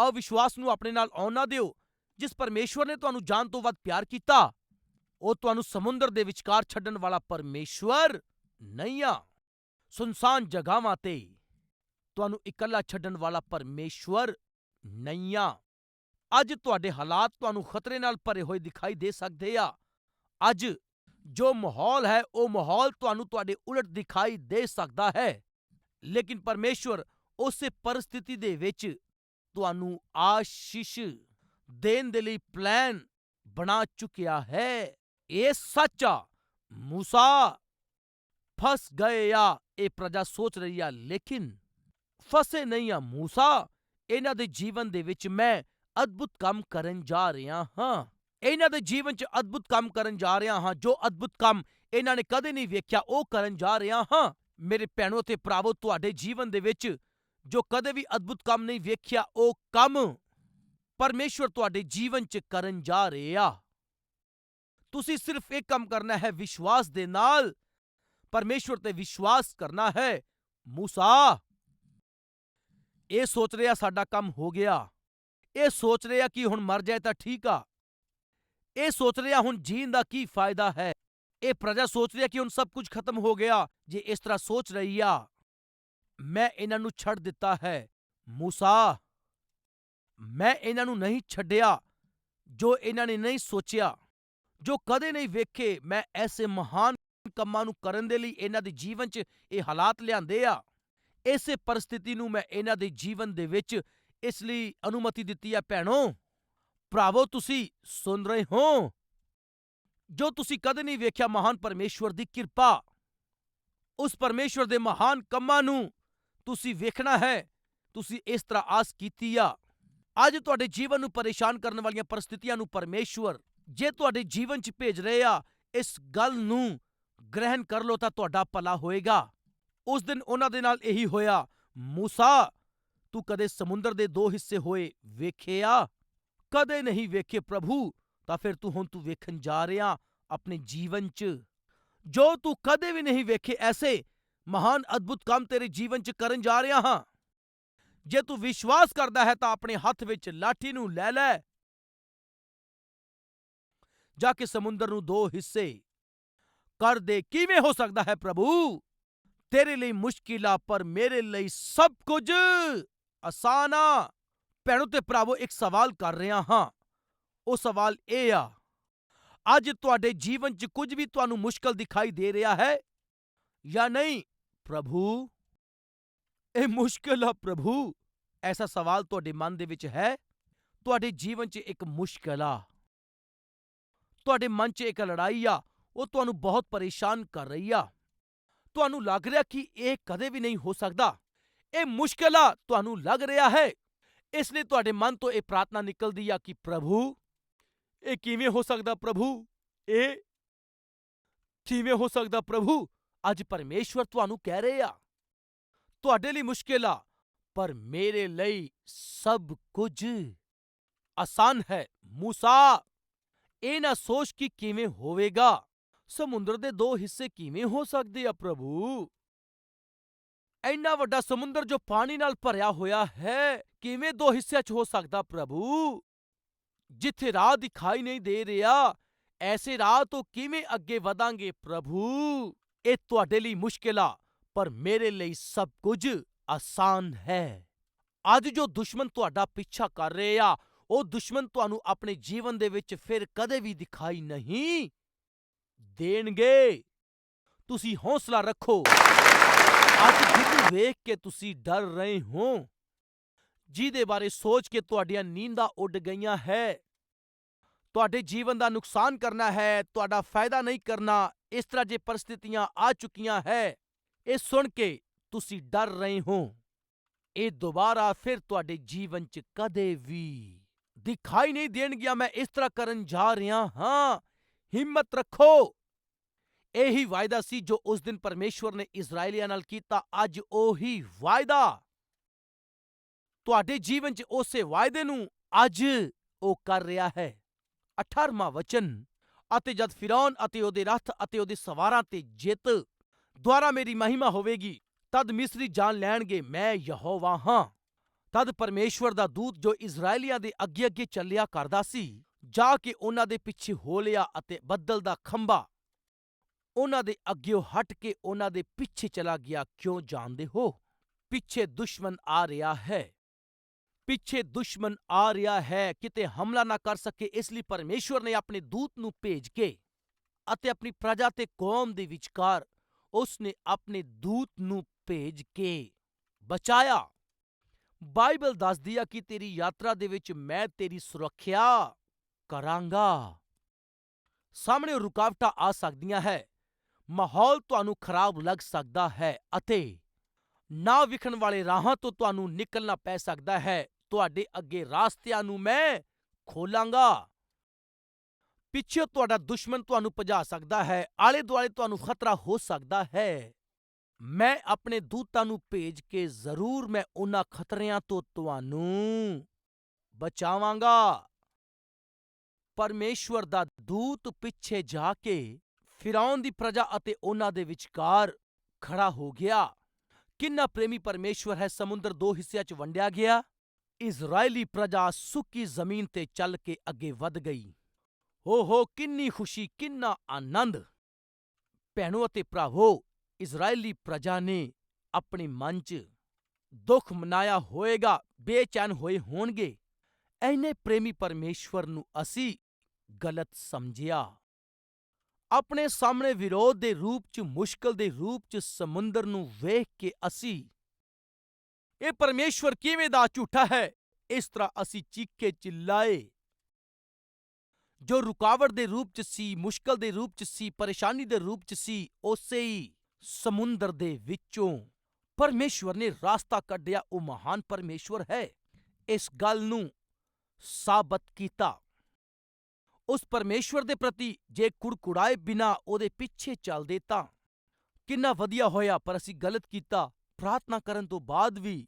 ਅਵਿਸ਼ਵਾਸ ਨੂੰ ਆਪਣੇ ਨਾਲ ਆਉਣ ਨਾ ਦਿਓ, ਜਿਸ ਪਰਮੇਸ਼ਵਰ ਨੇ ਤੁਹਾਨੂੰ ਜਾਨ ਤੋਂ ਵੱਧ ਪਿਆਰ ਕੀਤਾ। ਉਹ ਤੁਹਾਨੂੰ ਸਮੁੰਦਰ ਦੇ ਵਿਚਕਾਰ ਛੱਡਣ ਵਾਲਾ ਪਰਮੇਸ਼ਵਰ ਨਹੀਂ ਆ। ਸੁਨਸਾਨ ਜਗ੍ਹਾਵਾਂ ਤੇ ਤੁਹਾਨੂੰ ਇਕੱਲਾ ਛੱਡਣ ਵਾਲਾ ਪਰਮੇਸ਼ਵਰ ਨਹੀਂ ਆ। ਅੱਜ ਤੁਹਾਡੇ ਹਾਲਾਤ ਤੁਹਾਨੂੰ ਖਤਰੇ ਨਾਲ ਭਰੇ ਹੋਏ ਦਿਖਾਈ ਦੇ ਸਕਦੇ ਆ। ਅੱਜ ਜੋ ਮਾਹੌਲ ਹੈ, ਉਹ ਮਾਹੌਲ ਤੁਹਾਨੂੰ ਤੁਹਾਡੇ ਉਲਟ ਦਿਖਾਈ ਦੇ ਸਕਦਾ ਹੈ। ਲੇਕਿਨ ਪਰਮੇਸ਼ਵਰ ਉਸੇ ਪਰਿਸਥਿਤੀ ਦੇ ਵਿੱਚ ਤੁਹਾਨੂੰ ਆਸ਼ੀਸ਼ ਦੇਣ ਦੇ ਲਈ ਪਲਾਨ ਬਣਾ ਚੁੱਕਿਆ ਹੈ। ਇਹ ਸੱਚ ਆ। ਮੂਸਾ ਫਸ ਗਏ ਆ। ਇਹ ਪ੍ਰਜਾ ਸੋਚ ਰਹੀ ਆ, ਲੇਕਿਨ ਫਸੇ ਨਹੀਂ ਆ ਮੂਸਾ। ਇਹਨਾਂ ਦੇ ਜੀਵਨ ਦੇ ਵਿੱਚ ਮੈਂ ਅਦਭੁਤ ਕੰਮ ਕਰਨ ਜਾ ਰਿਹਾ ਹਾਂ। ਇਹਨਾਂ ਦੇ ਜੀਵਨ 'ਚ ਅਦਭੁਤ ਕੰਮ ਕਰਨ ਜਾ ਰਿਹਾ ਹਾਂ। ਜੋ ਅਦਭੁਤ ਕੰਮ ਇਹਨਾਂ ਨੇ ਕਦੇ ਨਹੀਂ ਵੇਖਿਆ, ਉਹ ਕਰਨ ਜਾ ਰਿਹਾ ਹਾਂ। ਮੇਰੇ ਭੈਣੋ ਤੇ ਭਰਾਵੋ, ਤੁਹਾਡੇ ਜੀਵਨ ਦੇ ਵਿੱਚ ਜੋ ਕਦੇ ਵੀ ਅਦਭੁਤ ਕੰਮ ਨਹੀਂ ਵੇਖਿਆ, ਉਹ ਕੰਮ ਪਰਮੇਸ਼ਵਰ ਤੁਹਾਡੇ ਜੀਵਨ 'ਚ ਕਰਨ ਜਾ ਰਿਹਾ ਤੁਸੀਂ ਸਿਰਫ ਇੱਕ ਕੰਮ ਕਰਨਾ ਹੈ, ਵਿਸ਼ਵਾਸ ਦੇ ਨਾਲ। ਪਰਮੇਸ਼ਵਰ ਤੇ ਵਿਸ਼ਵਾਸ ਕਰਨਾ ਹੈ, ਮੂਸਾ। ਇਹ ਸੋਚ ਰਿਹਾ ਸਾਡਾ ਕੰਮ ਹੋ ਗਿਆ। ਇਹ ਸੋਚ ਰਿਹਾ ਕਿ ਹੁਣ ਮਰ ਜਾਏ ਤਾਂ ਠੀਕ ਆ। ਇਹ ਸੋਚ ਰਿਹਾ ਹੁਣ ਜੀਣ ਦਾ ਕੀ ਫਾਇਦਾ ਹੈ। ਇਹ ਪ੍ਰਜਾ ਸੋਚ ਰਿਹਾ ਕਿ ਹੁਣ ਸਭ ਕੁਝ ਖਤਮ ਹੋ ਗਿਆ, ਜੇ ਇਸ ਤਰ੍ਹਾਂ ਸੋਚ ਰਹੀ ਆ। ਮੈਂ ਇਹਨਾਂ ਨੂੰ ਛੱਡ ਦਿੱਤਾ ਹੈ। ਮੂਸਾ! ਮੈਂ ਇਹਨਾਂ ਨੂੰ ਨਹੀਂ ਛੱਡਿਆ, ਜੋ ਇਹਨਾਂ ਨੇ ਨਹੀਂ ਸੋਚਿਆ, ਜੋ ਕਦੇ ਨਹੀਂ ਵੇਖੇ। ਮੈਂ ਐਸੇ ਮਹਾਨ ਕੰਮਾਂ ਨੂੰ ਕਰਨ ਦੇ ਲਈ ਇਹਨਾਂ ਦੇ ਜੀਵਨ 'ਚ ਇਹ ਹਾਲਾਤ ਲਿਆਂਦੇ ਆ। ਇਸੇ ਪਰਿਸਥਿਤੀ ਨੂੰ ਮੈਂ ਇਹਨਾਂ ਦੇ ਜੀਵਨ ਦੇ ਵਿੱਚ ਇਸ ਲਈ ਅਨੁਮਤੀ ਦਿੱਤੀ ਹੈ ਭੈਣੋ। ਭਰਾਵੋ, ਤੁਸੀਂ ਸੁਣ ਰਹੇ ਹੋ? ਜੋ ਤੁਸੀਂ ਕਦੇ ਨਹੀਂ ਵੇਖਿਆ ਮਹਾਨ ਪਰਮੇਸ਼ਵਰ ਦੀ ਕਿਰਪਾ, ਉਸ ਪਰਮੇਸ਼ਵਰ ਦੇ ਮਹਾਨ ਕੰਮਾਂ ਨੂੰ ਤੁਸੀਂ ਵੇਖਣਾ ਹੈ, ਤੁਸੀਂ ਇਸ ਤਰ੍ਹਾਂ ਆਸ ਕੀਤੀ ਆ। ਅੱਜ ਤੁਹਾਡੇ ਜੀਵਨ ਨੂੰ ਪਰੇਸ਼ਾਨ ਕਰਨ ਵਾਲੀਆਂ ਪਰਿਸਥਿਤੀਆਂ ਨੂੰ ਪਰਮੇਸ਼ਵਰ ਜੇ ਤੁਹਾਡੇ ਜੀਵਨ 'ਚ ਭੇਜ ਰਹੇ ਆ, ਇਸ ਗੱਲ ਨੂੰ ਗ੍ਰਹਿਣ ਕਰ ਲੋ ਤਾਂ ਤੁਹਾਡਾ ਭਲਾ ਹੋਏਗਾ। ਉਸ ਦਿਨ ਉਹਨਾਂ ਦੇ ਨਾਲ ਇਹੀ ਹੋਇਆ, ਮੂਸਾ, ਤੂੰ ਕਦੇ ਸਮੁੰਦਰ ਦੇ ਦੋ ਹਿੱਸੇ ਹੋਏ ਵੇਖੇ ਆ? ਕਦੇ ਨਹੀਂ ਵੇਖੇ ਪ੍ਰਭੂ, ਤਾਂ ਫਿਰ ਤੂੰ ਹੁਣ ਤੂੰ ਵੇਖਣ ਜਾ ਰਿਹਾ ਆਪਣੇ ਜੀਵਨ 'ਚ। ਜੋ ਤੂੰ ਕਦੇ ਵੀ ਨਹੀਂ ਵੇਖੇ ਐਸੇ ਮਹਾਨ ਅਦਭੁਤ ਕੰਮ ਤੇਰੇ ਜੀਵਨ 'ਚ ਕਰਨ ਜਾ ਰਿਹਾ ਹਾਂ। ਜੇ ਤੂੰ ਵਿਸ਼ਵਾਸ ਕਰਦਾ ਹੈ ਤਾਂ ਆਪਣੇ ਹੱਥ ਵਿੱਚ ਲਾਠੀ ਨੂੰ ਲੈ ਲੈ। ਜਾ ਕੇ ਸਮੁੰਦਰ ਨੂੰ ਦੋ ਹਿੱਸੇ ਕਰ ਦੇ। ਕਿਵੇਂ ਹੋ ਸਕਦਾ ਹੈ ਪ੍ਰਭੂ? ਤੇਰੇ ਲਈ ਮੁਸ਼ਕਿਲ ਆ, ਪਰ ਮੇਰੇ ਲਈ ਸਭ ਕੁਝ ਆਸਾਨ ਆ। ਭੈਣੋ, ਤੇ ਭਰਾਵੋ, ਇੱਕ ਸਵਾਲ ਕਰ ਰਿਹਾ ਹਾਂ। ਉਹ ਸਵਾਲ ਇਹ ਆ, ਅੱਜ ਤੁਹਾਡੇ ਜੀਵਨ 'ਚ ਕੁਝ ਵੀ ਤੁਹਾਨੂੰ ਮੁਸ਼ਕਲ ਦਿਖਾਈ ਦੇ ਰਿਹਾ ਹੈ ਜਾਂ ਨਹੀਂ? ਪ੍ਰਭੂ। ਇਹ ਮੁਸ਼ਕਿਲ ਆ ਪ੍ਰਭੂ। ਐਸਾ ਸਵਾਲ ਤੁਹਾਡੇ ਮਨ ਦੇ ਵਿੱਚ ਹੈ? ਤੁਹਾਡੇ ਜੀਵਨ 'ਚ ਇੱਕ ਮੁਸ਼ਕਿਲ ਆ। ਤੁਹਾਡੇ ਮਨ 'ਚ ਇੱਕ ਲੜਾਈ ਆ, ਉਹ ਤੁਹਾਨੂੰ ਬਹੁਤ ਪਰੇਸ਼ਾਨ ਕਰ ਰਹੀ ਆ। ਤੁਹਾਨੂੰ ਲੱਗ ਰਿਹਾ ਕਿ ਇਹ ਕਦੇ ਵੀ ਨਹੀਂ ਹੋ ਸਕਦਾ। ਇਹ ਮੁਸ਼ਕਿਲ ਆ, ਤੁਹਾਨੂੰ ਲੱਗ ਰਿਹਾ ਹੈ। ਇਸ ਲਈ ਤੁਹਾਡੇ ਮਨ ਤੋਂ ਇਹ ਪ੍ਰਾਰਥਨਾ ਨਿਕਲਦੀ ਆ ਕਿ ਪ੍ਰਭੂ, ਇਹ ਕਿਵੇਂ ਹੋ ਸਕਦਾ ਪ੍ਰਭੂ? ਇਹ ਕਿਵੇਂ ਹੋ ਸਕਦਾ ਪ੍ਰਭੂ? ਅੱਜ ਪਰਮੇਸ਼ਵਰ ਤੁਹਾਨੂੰ ਕਹਿ ਰਹੇ ਆ। ਤੁਹਾਡੇ ਲਈ ਮੁਸ਼ਕਿਲ ਆ, ਪਰ ਮੇਰੇ ਲਈ ਸਭ ਕੁਝ ਆਸਾਨ ਹੈ। ਮੂਸਾ, ਇਹ ਨਾ ਸੋਚ ਕਿ ਕਿਵੇਂ ਹੋਵੇਗਾ? ਸਮੁੰਦਰ ਦੇ ਦੋ ਹਿੱਸੇ ਕਿਵੇਂ ਹੋ ਸਕਦੇ ਆ ਪ੍ਰਭੂ? ਇੰਨਾ ਵੱਡਾ ਸਮੁੰਦਰ ਜੋ ਪਾਣੀ ਨਾਲ ਭਰਿਆ ਹੋਇਆ ਹੈ, ਕਿਵੇਂ ਦੋ ਹਿੱਸਿਆਂ 'ਚ ਹੋ ਸਕਦਾ ਪ੍ਰਭੂ? ਜਿੱਥੇ ਰਾਹ ਦਿਖਾਈ ਨਹੀਂ ਦੇ ਰਿਹਾ, ਐਸੇ ਰਾਹ ਤੋਂ ਕਿਵੇਂ ਅੱਗੇ ਵਧਾਂਗੇ ਪ੍ਰਭੂ? ਇਹ ਤੁਹਾਡੇ ਲਈ ਮੁਸ਼ਕਿਲ ਆ, ਪਰ ਮੇਰੇ ਲਈ ਸਭ ਕੁਝ ਆਸਾਨ ਹੈ। ਅੱਜ ਜੋ ਦੁਸ਼ਮਣ ਤੁਹਾਡਾ ਪਿੱਛਾ ਕਰ ਰਹੇ ਆ, ਉਹ ਦੁਸ਼ਮਣ ਤੁਹਾਨੂੰ ਆਪਣੇ ਜੀਵਨ ਦੇ ਵਿੱਚ ਫਿਰ ਕਦੇ ਵੀ ਦਿਖਾਈ ਨਹੀਂ ਦੇਣਗੇ। ਤੁਸੀਂ ਹੌਸਲਾ ਰੱਖੋ। ਅੱਜ ਜਿਹਨੂੰ ਵੇਖ ਕੇ ਤੁਸੀਂ ਡਰ ਰਹੇ ਹੋ। ਜਿਹਦੇ ਬਾਰੇ ਸੋਚ ਕੇ ਤੁਹਾਡੀਆਂ ਨੀਂਦਾਂ ਉੱਡ ਗਈਆਂ ਹੈ। ਤੁਹਾਡੇ ਜੀਵਨ ਦਾ ਨੁਕਸਾਨ ਕਰਨਾ ਹੈ, ਤੁਹਾਡਾ ਫਾਇਦਾ ਨਹੀਂ ਕਰਨਾ, ਇਸ ਤਰ੍ਹਾਂ ਜੇ ਪਰਿਸਥਿਤੀਆਂ ਆ ਚੁੱਕੀਆਂ ਹੈ, ਇਹ ਸੁਣ ਕੇ ਤੁਸੀਂ ਡਰ ਰਹੇ ਹੋ। ਇਹ ਦੁਬਾਰਾ ਫਿਰ ਤੁਹਾਡੇ ਜੀਵਨ 'ਚ ਕਦੇ ਵੀ ਦਿਖਾਈ ਨਹੀਂ ਦੇਣਗੀਆਂ। ਮੈਂ ਇਸ ਤਰ੍ਹਾਂ ਕਰਨ ਜਾ ਰਿਹਾ ਹਾਂ। ਹਿੰਮਤ ਰੱਖੋ। ਇਹੀ ਵਾਅਦਾ ਸੀ ਜੋ ਉਸ ਦਿਨ ਪਰਮੇਸ਼ਵਰ ਨੇ ਇਜ਼ਰਾਈਲੀਆਂ ਨਾਲ ਕੀਤਾ। ਅੱਜ ਉਹੀ ਵਾਅਦਾ। ਤੁਹਾਡੇ ਜੀਵਨ 'ਚ ਉਸੇ ਵਾਅਦੇ ਨੂੰ ਅੱਜ ਉਹ ਕਰ ਰਿਹਾ ਹੈ। 18ਵਾਂ ਵਚਨ, ਅਤੇ ਜਦ ਫਿਰੌਨ ਅਤੇ ਉਹਦੇ ਰੱਥ ਅਤੇ ਉਹਦੇ ਸਵਾਰਾਂ ਤੇ ਜਿੱਤ ਦੁਆਰਾ ਮੇਰੀ ਮਹਿਮਾ ਹੋਵੇਗੀ, ਤਦ ਮਿਸਰੀ ਜਾਣ ਲੈਣਗੇ ਮੈਂ ਯਹੋਵਾ ਹਾਂ। ਤਦ ਪਰਮੇਸ਼ਵਰ ਦਾ ਦੂਤ ਜੋ ਇਜ਼ਰਾਈਲੀਆਂ ਦੇ ਅੱਗੇ ਅੱਗੇ ਚੱਲਿਆ ਕਰਦਾ ਸੀ, ਜਾ ਕੇ ਉਹਨਾਂ ਦੇ ਪਿੱਛੇ ਹੋ ਲਿਆ ਅਤੇ ਬੱਦਲ ਦਾ ਖੰਭਾ ਉਹਨਾਂ ਦੇ ਅੱਗਿਓਂ ਹਟ ਕੇ ਉਹਨਾਂ ਦੇ ਪਿੱਛੇ ਚਲਾ ਗਿਆ। ਕਿਉਂ ਜਾਣਦੇ ਹੋ? ਪਿੱਛੇ ਦੁਸ਼ਮਣ ਆ ਰਿਹਾ ਹੈ। ਪਿੱਛੇ ਦੁਸ਼ਮਣ ਆ ਰਿਹਾ ਹੈ, ਕਿਤੇ ਹਮਲਾ ਨਾ ਕਰ ਸਕੇ, ਇਸ ਲਈ ਪਰਮੇਸ਼ਵਰ ਨੇ ਆਪਣੇ ਦੂਤ ਨੂੰ ਭੇਜ ਕੇ ਅਤੇ ਆਪਣੀ ਪ੍ਰਜਾ ਤੇ ਕੌਮ ਦੇ ਵਿਚਕਾਰ ਉਸ ਨੇ ਆਪਣੇ ਦੂਤ ਨੂੰ ਭੇਜ ਕੇ ਬਚਾਇਆ। ਬਾਈਬਲ ਦੱਸਦੀ ਆ ਕਿ ਤੇਰੀ ਯਾਤਰਾ ਦੇ ਵਿੱਚ ਮੈਂ ਤੇਰੀ ਸੁਰੱਖਿਆ ਕਰਾਂਗਾ। ਸਾਹਮਣੇ ਰੁਕਾਵਟਾਂ ਆ ਸਕਦੀਆਂ ਹੈ, ਮਾਹੌਲ ਤੁਹਾਨੂੰ ਖਰਾਬ ਲੱਗ ਸਕਦਾ ਹੈ ਅਤੇ ਨਾ ਵਿਖਣ ਵਾਲੇ ਰਾਹਾਂ ਤੋਂ ਤੁਹਾਨੂੰ ਨਿਕਲਣਾ ਪੈ ਸਕਦਾ ਹੈ। ਤੁਹਾਡੇ ਅੱਗੇ ਰਾਸਤਿਆਂ ਨੂੰ ਮੈਂ ਖੋਲਾਂਗਾ। ਪਿੱਛੇ ਤੁਹਾਡਾ ਦੁਸ਼ਮਣ ਤੁਹਾਨੂੰ ਭਜਾ ਸਕਦਾ ਹੈ ਆਲੇ ਦੁਆਲੇ ਤੁਹਾਨੂੰ ਖਤਰਾ ਹੋ ਸਕਦਾ ਹੈ। ਮੈਂ ਆਪਣੇ ਦੂਤਾਂ ਨੂੰ ਭੇਜ ਕੇ ਜ਼ਰੂਰ ਮੈਂ ਉਹਨਾਂ ਖਤਰਿਆਂ ਤੋਂ ਤੁਹਾਨੂੰ ਬਚਾਵਾਂਗਾ। ਪਰਮੇਸ਼ਵਰ ਦਾ ਦੂਤ ਪਿੱਛੇ ਜਾ ਕੇ ਫਿਰੌਨ ਦੀ ਪ੍ਰਜਾ ਅਤੇ ਉਹਨਾਂ ਦੇ ਵਿਚਕਾਰ ਖੜਾ ਹੋ ਗਿਆ। ਕਿੰਨਾ ਪ੍ਰੇਮੀ ਪਰਮੇਸ਼ਵਰ ਹੈ, ਸਮੁੰਦਰ ਦੋ ਹਿੱਸਿਆਂ 'ਚ ਵੰਡਿਆ ਗਿਆ। ਇਜ਼ਰਾਈਲੀ ਪ੍ਰਜਾ ਸੁੱਕੀ ਜ਼ਮੀਨ ਤੇ ਚੱਲ ਕੇ ਅੱਗੇ ਵਧ ਗਈ। ਹੋ ਹੋ, ਕਿੰਨੀ ਖੁਸ਼ੀ, ਕਿੰਨਾ ਆਨੰਦ! ਭੈਣੋ ਅਤੇ ਭਰਾਵੋ, ਇਜ਼ਰਾਈਲੀ ਪ੍ਰਜਾ ਨੇ ਆਪਣੇ ਮਨ 'ਚ ਦੁੱਖ ਮਨਾਇਆ ਹੋਏਗਾ, ਬੇਚੈਨ ਹੋਏ ਹੋਣਗੇ। ਐਨੇ ਪ੍ਰੇਮੀ ਪਰਮੇਸ਼ਵਰ ਨੂੰ ਅਸੀਂ ਗਲਤ ਸਮਝਿਆ। ਆਪਣੇ ਸਾਹਮਣੇ ਵਿਰੋਧ ਦੇ ਰੂਪ 'ਚ, ਮੁਸ਼ਕਲ ਦੇ ਰੂਪ 'ਚ ਸਮੁੰਦਰ ਨੂੰ ਵੇਖ ਕੇ ਅਸੀਂ ਇਹ ਪਰਮੇਸ਼ਵਰ ਕਿਵੇਂ ਦਾ ਝੂਠਾ ਹੈ? ਇਸ ਤਰ੍ਹਾਂ ਅਸੀਂ ਚੀਕੇ ਚਿল্লাਏ ਜੋ ਰੁਕਾਵਟ ਦੇ ਰੂਪ 'ਚ ਸੀ, ਮੁਸ਼ਕਲ ਦੇ ਰੂਪ 'ਚ ਸੀ, ਪਰੇਸ਼ਾਨੀ ਦੇ ਰੂਪ 'ਚ ਸੀ, ਉਸੇ ਹੀ ਸਮੁੰਦਰ ਦੇ ਵਿੱਚੋਂ ਪਰਮੇਸ਼ਵਰ ਨੇ ਰਾਸਤਾ ਕੱਢਿਆ। ਉਹ ਮਹਾਨ ਪਰਮੇਸ਼ਵਰ ਹੈ। ਇਸ ਗੱਲ ਨੂੰ ਸਾਬਤ ਕੀਤਾ। ਉਸ ਪਰਮੇਸ਼ਵਰ ਦੇ ਪ੍ਰਤੀ ਜੇ ਕੁੜਕੁੜਾਏ ਬਿਨਾ ਉਹਦੇ ਪਿੱਛੇ ਚੱਲਦੇ ਤਾਂ ਕਿੰਨਾ ਵਧੀਆ ਹੋਇਆ, ਪਰ ਅਸੀਂ ਗਲਤ ਕੀਤਾ। ਪ੍ਰਾਰਥਨਾ ਕਰਨ ਤੋਂ ਬਾਅਦ ਵੀ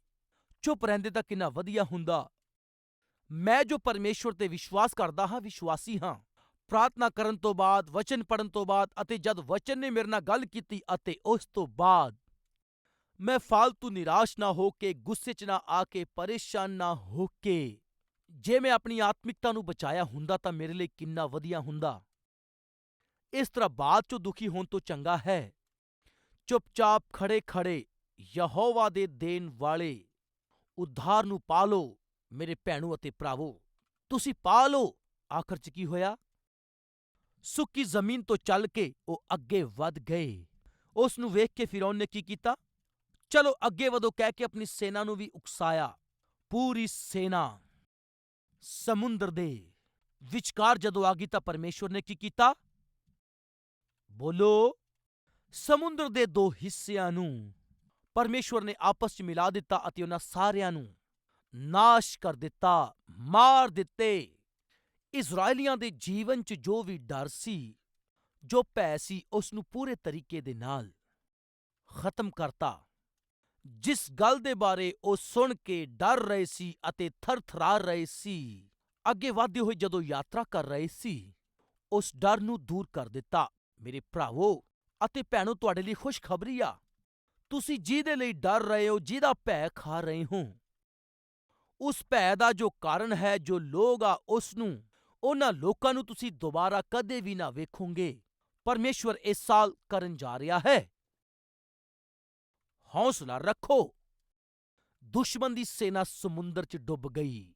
ਚੁੱਪ ਰਹਿੰਦੇ ਤਾਂ ਕਿੰਨਾ ਵਧੀਆ ਹੁੰਦਾ ਮੈਂ ਜੋ ਪਰਮੇਸ਼ਵਰ ਤੇ ਵਿਸ਼ਵਾਸ ਕਰਦਾ ਹਾਂ ਵਿਸ਼ਵਾਸੀ ਹਾਂ ਪ੍ਰਾਰਥਨਾ ਕਰਨ ਤੋਂ ਬਾਅਦ ਵਚਨ ਪੜਨ ਤੋਂ ਬਾਅਦ ਅਤੇ ਜਦ ਵਚਨ ਨੇ ਮੇਰੇ ਨਾਲ ਗੱਲ ਕੀਤੀ ਅਤੇ ਉਸ ਤੋਂ ਬਾਅਦ ਮੈਂ ਫालतू ਨਿਰਾਸ਼ ਨਾ ਹੋ ਕੇ ਗੁੱਸੇ 'ਚ ਨਾ ਆ ਕੇ ਪਰੇਸ਼ਾਨ ਨਾ ਹੋ ਕੇ ਜੇ ਮੈਂ ਆਪਣੀ ਆਤਮਿਕਤਾ ਨੂੰ ਬਚਾਇਆ ਹੁੰਦਾ ਤਾਂ ਮੇਰੇ ਲਈ ਕਿੰਨਾ ਵਧੀਆ ਹੁੰਦਾ ਇਸ ਤਰ੍ਹਾਂ ਬਾਅਦ 'ਚੋਂ ਦੁਖੀ ਹੋਣ ਤੋਂ ਚੰਗਾ ਹੈ ਚੁੱਪਚਾਪ ਖੜੇ ਖੜੇ ਯਹੋਵਾ ਦੇ ਦੇਣ ਵਾਲੇ, ਉਧਾਰ ਨੂੰ ਪਾ ਲਓ, ਮੇਰੇ ਭੈਣੋ ਅਤੇ ਭਰਾਵੋ। ਤੁਸੀਂ ਪਾ ਲਓ। ਆਖਰ 'ਚ ਕੀ ਹੋਇਆ? ਸੁੱਕੀ ਜ਼ਮੀਨ ਤੋਂ ਚੱਲ ਕੇ ਉਹ ਅੱਗੇ ਵੱਧ ਗਏ। ਉਸ ਨੂੰ ਵੇਖ ਕੇ ਫਿਰੌਨ ਨੇ ਕੀ ਕੀਤਾ? ਚਲੋ ਅੱਗੇ ਵਧੋ, ਕਹਿ ਕੇ ਆਪਣੀ ਸੈਨਾ ਨੂੰ ਵੀ ਉਕਸਾਇਆ। ਪੂਰੀ ਸੈਨਾ ਸਮੁੰਦਰ ਦੇ ਵਿਚਕਾਰ ਜਦੋਂ ਆ ਗਈ ਤਾਂ ਪਰਮੇਸ਼ਵਰ ਨੇ ਕੀ ਕੀਤਾ? ਬੋਲੋ, ਸਮੁੰਦਰ ਦੇ ਦੋ ਹਿੱਸਿਆਂ ਨੂੰ ਪਰਮੇਸ਼ਵਰ ਨੇ ਆਪਸ 'ਚ ਮਿਲਾ ਦਿੱਤਾ ਅਤੇ ਉਹਨਾਂ ਸਾਰਿਆਂ ਨੂੰ ਨਾਸ਼ ਕਰ ਦਿੱਤਾ, ਮਾਰ ਦਿੱਤੇ। ਇਜ਼ਰਾਈਲੀਆਂ ਦੇ ਜੀਵਨ 'ਚ ਜੋ ਵੀ ਡਰ ਸੀ, ਜੋ ਭੈ ਸੀ, ਉਸ ਨੂੰ ਪੂਰੇ ਤਰੀਕੇ ਦੇ ਨਾਲ ਖਤਮ ਕਰਤਾ। ਜਿਸ ਗੱਲ ਦੇ ਬਾਰੇ ਉਹ ਸੁਣ ਕੇ ਡਰ ਰਹੇ ਸੀ ਅਤੇ ਥਰਥਰਾ ਰਹੇ ਸੀ, ਅੱਗੇ ਵਧਦੇ ਹੋਏ ਜਦੋਂ ਯਾਤਰਾ ਕਰ ਰਹੇ ਸੀ, ਉਸ ਡਰ ਨੂੰ ਦੂਰ ਕਰ ਦਿੱਤਾ। ਮੇਰੇ ਭਰਾਵੋ ਅਤੇ ਭੈਣੋ, ਤੁਹਾਡੇ ਲਈ ਖੁਸ਼ਖਬਰੀ ਆ। ਤੁਸੀਂ ਜਿਹਦੇ ਲਈ ਡਰ ਰਹੇ ਹੋ, ਜਿਹਦਾ ਭੈ ਖਾ ਰਹੇ ਹੋ। ਉਸ ਭੈ ਦਾ ਜੋ ਕਾਰਨ ਹੈ, ਜੋ ਲੋਕ ਆ, ਉਸ ਨੂੰ, ਉਹਨਾਂ ਲੋਕਾਂ ਨੂੰ ਤੁਸੀਂ ਦੁਬਾਰਾ ਕਦੇ ਵੀ ਨਾ ਵੇਖੋਗੇ। ਪਰਮੇਸ਼ਵਰ ਇਸ ਸਾਲ ਕਰਨ ਜਾ ਰਿਹਾ ਹੈ। ਹੌਸਲਾ ਰੱਖੋ। ਦੁਸ਼ਮਣ ਦੀ ਸੈਨਾ ਸਮੁੰਦਰ 'ਚ ਡੁੱਬ ਗਈ।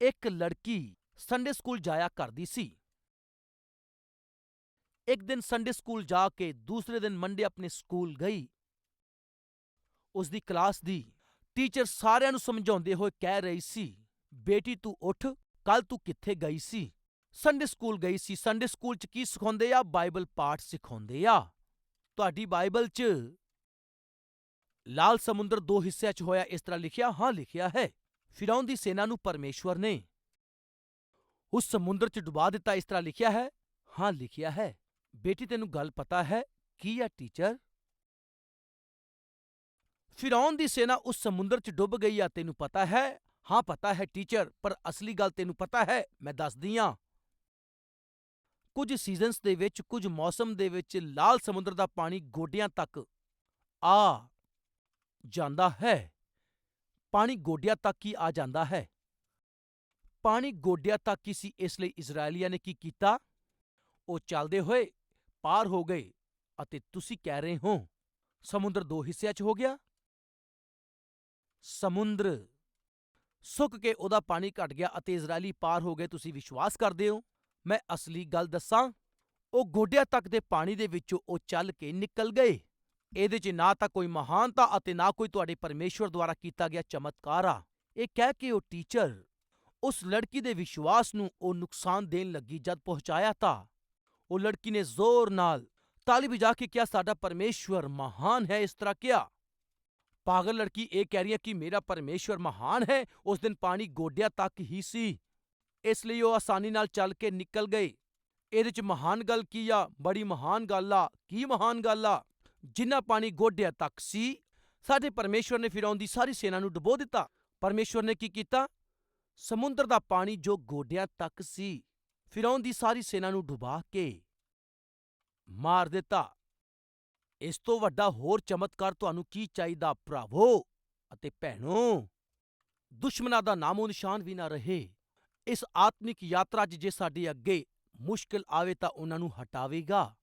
ਇੱਕ ਲੜਕੀ ਸੰਡੇ ਸਕੂਲ ਜਾਇਆ ਕਰਦੀ ਸੀ। ਇੱਕ ਦਿਨ ਸੰਡੇ ਸਕੂਲ ਜਾ ਕੇ ਦੂਸਰੇ ਦਿਨ ਮੰਡੇ ਆਪਣੇ ਸਕੂਲ ਗਈ ਉਸ ਦੀ ਕਲਾਸ ਦੀ ਟੀਚਰ ਸਾਰਿਆਂ ਨੂੰ ਸਮਝਾਉਂਦੇ ਹੋਏ ਕਹਿ ਰਹੀ ਸੀ ਬੇਟੀ ਤੂੰ ਉੱਠ ਕੱਲ ਤੂੰ ਕਿੱਥੇ ਗਈ ਸੀ ਸੰਡੇ ਸਕੂਲ ਗਈ ਸੀ ਸੰਡੇ ਸਕੂਲ 'ਚ ਕੀ ਸਿਖਾਉਂਦੇ ਆ ਬਾਈਬਲ ਪਾਠ ਸਿਖਾਉਂਦੇ ਆ ਤੁਹਾਡੀ ਬਾਈਬਲ 'ਚ ਲਾਲ ਸਮੁੰਦਰ ਦੋ ਹਿੱਸਿਆਂ 'ਚ ਹੋਇਆ ਇਸ ਤਰ੍ਹਾਂ ਲਿਖਿਆ ਹਾਂ ਲਿਖਿਆ ਹੈ ਫਿਰੌਨ ਦੀ ਸੈਨਾ ਨੂੰ ਪਰਮੇਸ਼ਵਰ ਨੇ ਉਸ ਸਮੁੰਦਰ 'ਚ ਡੁਬਾ ਦਿੱਤਾ ਇਸ ਤਰ੍ਹਾਂ ਲਿਖਿਆ ਹੈ ਹਾਂ ਲਿਖਿਆ ਹੈ ਬੇਟੀ, ਤੈਨੂੰ ਗੱਲ ਪਤਾ ਹੈ ਕੀ ਆ, ਟੀਚਰ? ਫਿਰੌਨ ਦੀ ਸੈਨਾ ਉਸ ਸਮੁੰਦਰ 'ਚ ਡੁੱਬ ਗਈ ਆ, ਤੈਨੂੰ ਪਤਾ ਹੈ? ਹਾਂ, ਪਤਾ ਹੈ, ਟੀਚਰ, ਪਰ ਅਸਲੀ ਗੱਲ ਤੈਨੂੰ ਪਤਾ ਹੈ, ਮੈਂ ਦੱਸਦੀ ਆ। ਕੁਝ ਸੀਜ਼ਨਸ ਦੇ ਵਿੱਚ, ਕੁਝ ਮੌਸਮ ਦੇ ਵਿੱਚ ਲਾਲ ਸਮੁੰਦਰ ਦਾ ਪਾਣੀ ਗੋਡਿਆਂ ਤੱਕ ਆ ਜਾਂਦਾ ਹੈ। ਪਾਣੀ ਗੋਡਿਆਂ ਤੱਕ ਹੀ ਆ ਜਾਂਦਾ ਹੈ। ਪਾਣੀ ਗੋਡਿਆਂ ਤੱਕ ਹੀ ਸੀ, ਇਸ ਲਈ ਇਜ਼ਰਾਈਲੀਆਂ ਨੇ ਕੀ ਕੀਤਾ? ਉਹ ਚੱਲਦੇ ਹੋਏ ਪਾਰ ਹੋ ਗਏ ਅਤੇ ਤੁਸੀਂ ਕਹਿ ਰਹੇ ਹੋ, ਸਮੁੰਦਰ ਦੋ ਹਿੱਸਿਆਂ 'ਚ ਹੋ ਗਿਆ? ਸਮੁੰਦਰ! ਸੁੱਕ ਕੇ ਉਹਦਾ ਪਾਣੀ ਘਟ ਗਿਆ ਅਤੇ ਇਜ਼ਰਾਈਲੀ ਪਾਰ ਹੋ ਗਏ, ਤੁਸੀਂ ਵਿਸ਼ਵਾਸ ਕਰਦੇ ਹੋ? ਮੈਂ ਅਸਲੀ ਗੱਲ ਦੱਸਾਂ, ਉਹ ਗੋਡਿਆਂ ਤੱਕ ਦੇ ਪਾਣੀ ਦੇ ਵਿੱਚੋਂ ਉਹ ਚੱਲ ਕੇ ਨਿਕਲ ਗਏ। ਇਹਦੇ 'ਚ ਨਾ ਤਾਂ ਕੋਈ ਮਹਾਨਤਾ ਅਤੇ ਨਾ ਕੋਈ ਤੁਹਾਡੇ ਪਰਮੇਸ਼ੁਰ ਦੁਆਰਾ ਕੀਤਾ ਗਿਆ ਚਮਤਕਾਰ ਆ। ਇਹ ਕਹਿ ਕੇ ਉਹ ਟੀਚਰ ਉਸ ਲੜਕੀ ਦੇ ਵਿਸ਼ਵਾਸ ਨੂੰ ਉਹ ਨੁਕਸਾਨ ਦੇਣ ਲੱਗੀ ਜਦ ਪਹੁੰਚਾਇਆ ਤਾਂ। ਉਹ ਲੜਕੀ ਨੇ ਜ਼ੋਰ ਨਾਲ ਤਾਲੀ ਵਜਾ ਕੇ ਕਿਹਾ, ਸਾਡਾ ਪਰਮੇਸ਼ਵਰ ਮਹਾਨ ਹੈ ਇਸ ਤਰ੍ਹਾਂ ਕਿਹਾ। ਪਾਗਲ ਲੜਕੀ ਇਹ ਕਹਿ ਰਹੀ ਹੈ ਕਿ ਮੇਰਾ ਪਰਮੇਸ਼ਵਰ ਮਹਾਨ ਹੈ, ਉਸ ਦਿਨ ਪਾਣੀ ਗੋਡਿਆਂ ਤੱਕ ਹੀ ਸੀ। ਇਸ ਲਈ ਉਹ ਆਸਾਨੀ ਨਾਲ ਚੱਲ ਕੇ ਨਿਕਲ ਗਏ। ਇਹਦੇ 'ਚ ਮਹਾਨ ਗੱਲ ਕੀ ਆ? ਬੜੀ ਮਹਾਨ ਗੱਲ ਆ। ਕੀ ਮਹਾਨ ਗੱਲ ਆ? ਜਿੰਨਾ ਪਾਣੀ ਗੋਡਿਆਂ ਤੱਕ ਸੀ, ਸਾਡੇ ਪਰਮੇਸ਼ਵਰ ਨੇ ਫਿਰੌਨ ਦੀ ਸਾਰੀ ਸੈਨਾ ਨੂੰ ਡੁਬੋ ਦਿੱਤਾ। ਪਰਮੇਸ਼ਵਰ ਨੇ ਕੀ ਕੀਤਾ? ਸਮੁੰਦਰ ਦਾ ਪਾਣੀ ਜੋ ਗੋਡਿਆਂ ਤੱਕ ਸੀ। ਫਿਰੌਨ ਦੀ ਸਾਰੀ ਸੈਨਾ ਨੂੰ ਡੁਬਾ ਕੇ ਮਾਰ ਦਿੱਤਾ। ਇਸ ਤੋਂ ਵੱਡਾ ਹੋਰ ਚਮਤਕਾਰ ਤੁਹਾਨੂੰ ਕੀ ਚਾਹੀਦਾ, ਭਰਾਵੋ ਅਤੇ ਭੈਣੋ? ਦੁਸ਼ਮਨਾਂ ਦਾ ਨਾਮੋ ਨਿਸ਼ਾਨ ਵੀ ਨਾ ਰਹੇ। ਇਸ ਆਤਮਿਕ ਯਾਤਰਾ 'ਚ ਜੇ ਸਾਡੇ ਅੱਗੇ ਮੁਸ਼ਕਿਲ ਆਵੇ ਤਾਂ ਉਹਨਾਂ ਨੂੰ ਹਟਾਵੇਗਾ।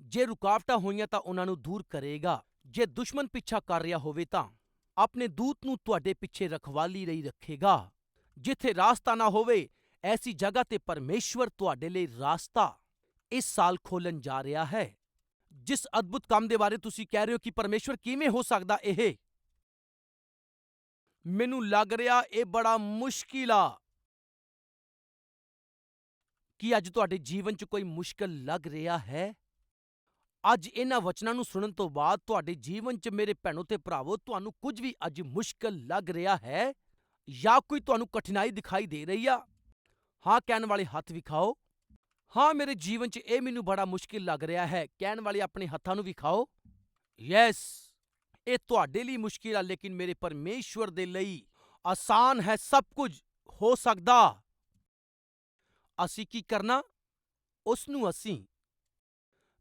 ਜੇ ਰੁਕਾਵਟਾਂ ਹੋਈਆਂ ਤਾਂ ਉਹਨਾਂ ਨੂੰ ਦੂਰ ਕਰੇਗਾ। ਜੇ ਦੁਸ਼ਮਣ ਪਿੱਛਾ ਕਰ ਰਿਹਾ ਹੋਵੇ ਤਾਂ ਆਪਣੇ ਦੂਤ ਨੂੰ ਤੁਹਾਡੇ ਪਿੱਛੇ ਰਖਵਾਲੀ ਲਈ ਰੱਖੇਗਾ। ਜਿੱਥੇ ਰਾਸਤਾ ਨਾ ਹੋਵੇ ਐਸੀ ਜਗ੍ਹਾ ਤੇ ਪਰਮੇਸ਼ਵਰ ਤੁਹਾਡੇ ਲਈ ਰਾਸਤਾ ਇਸ ਸਾਲ ਖੋਲਣ ਜਾ ਰਿਹਾ ਹੈ। ਜਿਸ ਅਦਭੁਤ ਕੰਮ ਦੇ ਬਾਰੇ ਤੁਸੀਂ ਕਹਿ ਰਹੇ ਹੋ ਕਿ ਪਰਮੇਸ਼ਵਰ ਕਿਵੇਂ ਹੋ ਸਕਦਾ ਇਹ? ਮੈਨੂੰ ਲੱਗ ਰਿਹਾ ਇਹ ਬੜਾ ਮੁਸ਼ਕਿਲ ਆ। ਕੀ ਅੱਜ ਤੁਹਾਡੇ ਜੀਵਨ 'ਚ ਕੋਈ ਮੁਸ਼ਕਲ ਲੱਗ ਰਿਹਾ ਹੈ? ਅੱਜ ਇਹਨਾਂ ਵਚਨਾਂ ਨੂੰ ਸੁਣਨ ਤੋਂ ਬਾਅਦ ਤੁਹਾਡੇ ਜੀਵਨ 'ਚ ਮੇਰੇ ਭੈਣੋ ਤੇ ਭਰਾਵੋ, ਤੁਹਾਨੂੰ ਕੁਝ ਵੀ ਅੱਜ ਮੁਸ਼ਕਲ ਲੱਗ ਰਿਹਾ ਹੈ ਜਾਂ ਕੋਈ ਤੁਹਾਨੂੰ ਕਠਿਨਾਈ ਦਿਖਾਈ ਦੇ ਰਹੀ ਆ? ਹਾਂ, ਕਹਿਣ ਵਾਲੇ ਹੱਥ ਵਿਖਾਓ। ਹਾਂ, ਮੇਰੇ ਜੀਵਨ 'ਚ ਇਹ ਮੈਨੂੰ ਬੜਾ ਮੁਸ਼ਕਿਲ ਲੱਗ ਰਿਹਾ ਹੈ। ਕਹਿਣ ਵਾਲੇ ਆਪਣੇ ਹੱਥਾਂ ਨੂੰ ਵਿਖਾਓ। ਯੈਸ, ਇਹ ਤੁਹਾਡੇ ਲਈ ਮੁਸ਼ਕਿਲ ਆ, ਲੇਕਿਨ ਮੇਰੇ ਪਰਮੇਸ਼ੁਰ ਦੇ ਲਈ ਆਸਾਨ ਹੈ ਸਭ ਕੁਝ ਹੋ ਸਕਦਾ। ਅਸੀਂ ਕੀ ਕਰਨਾ? ਉਸ ਨੂੰ ਅਸੀਂ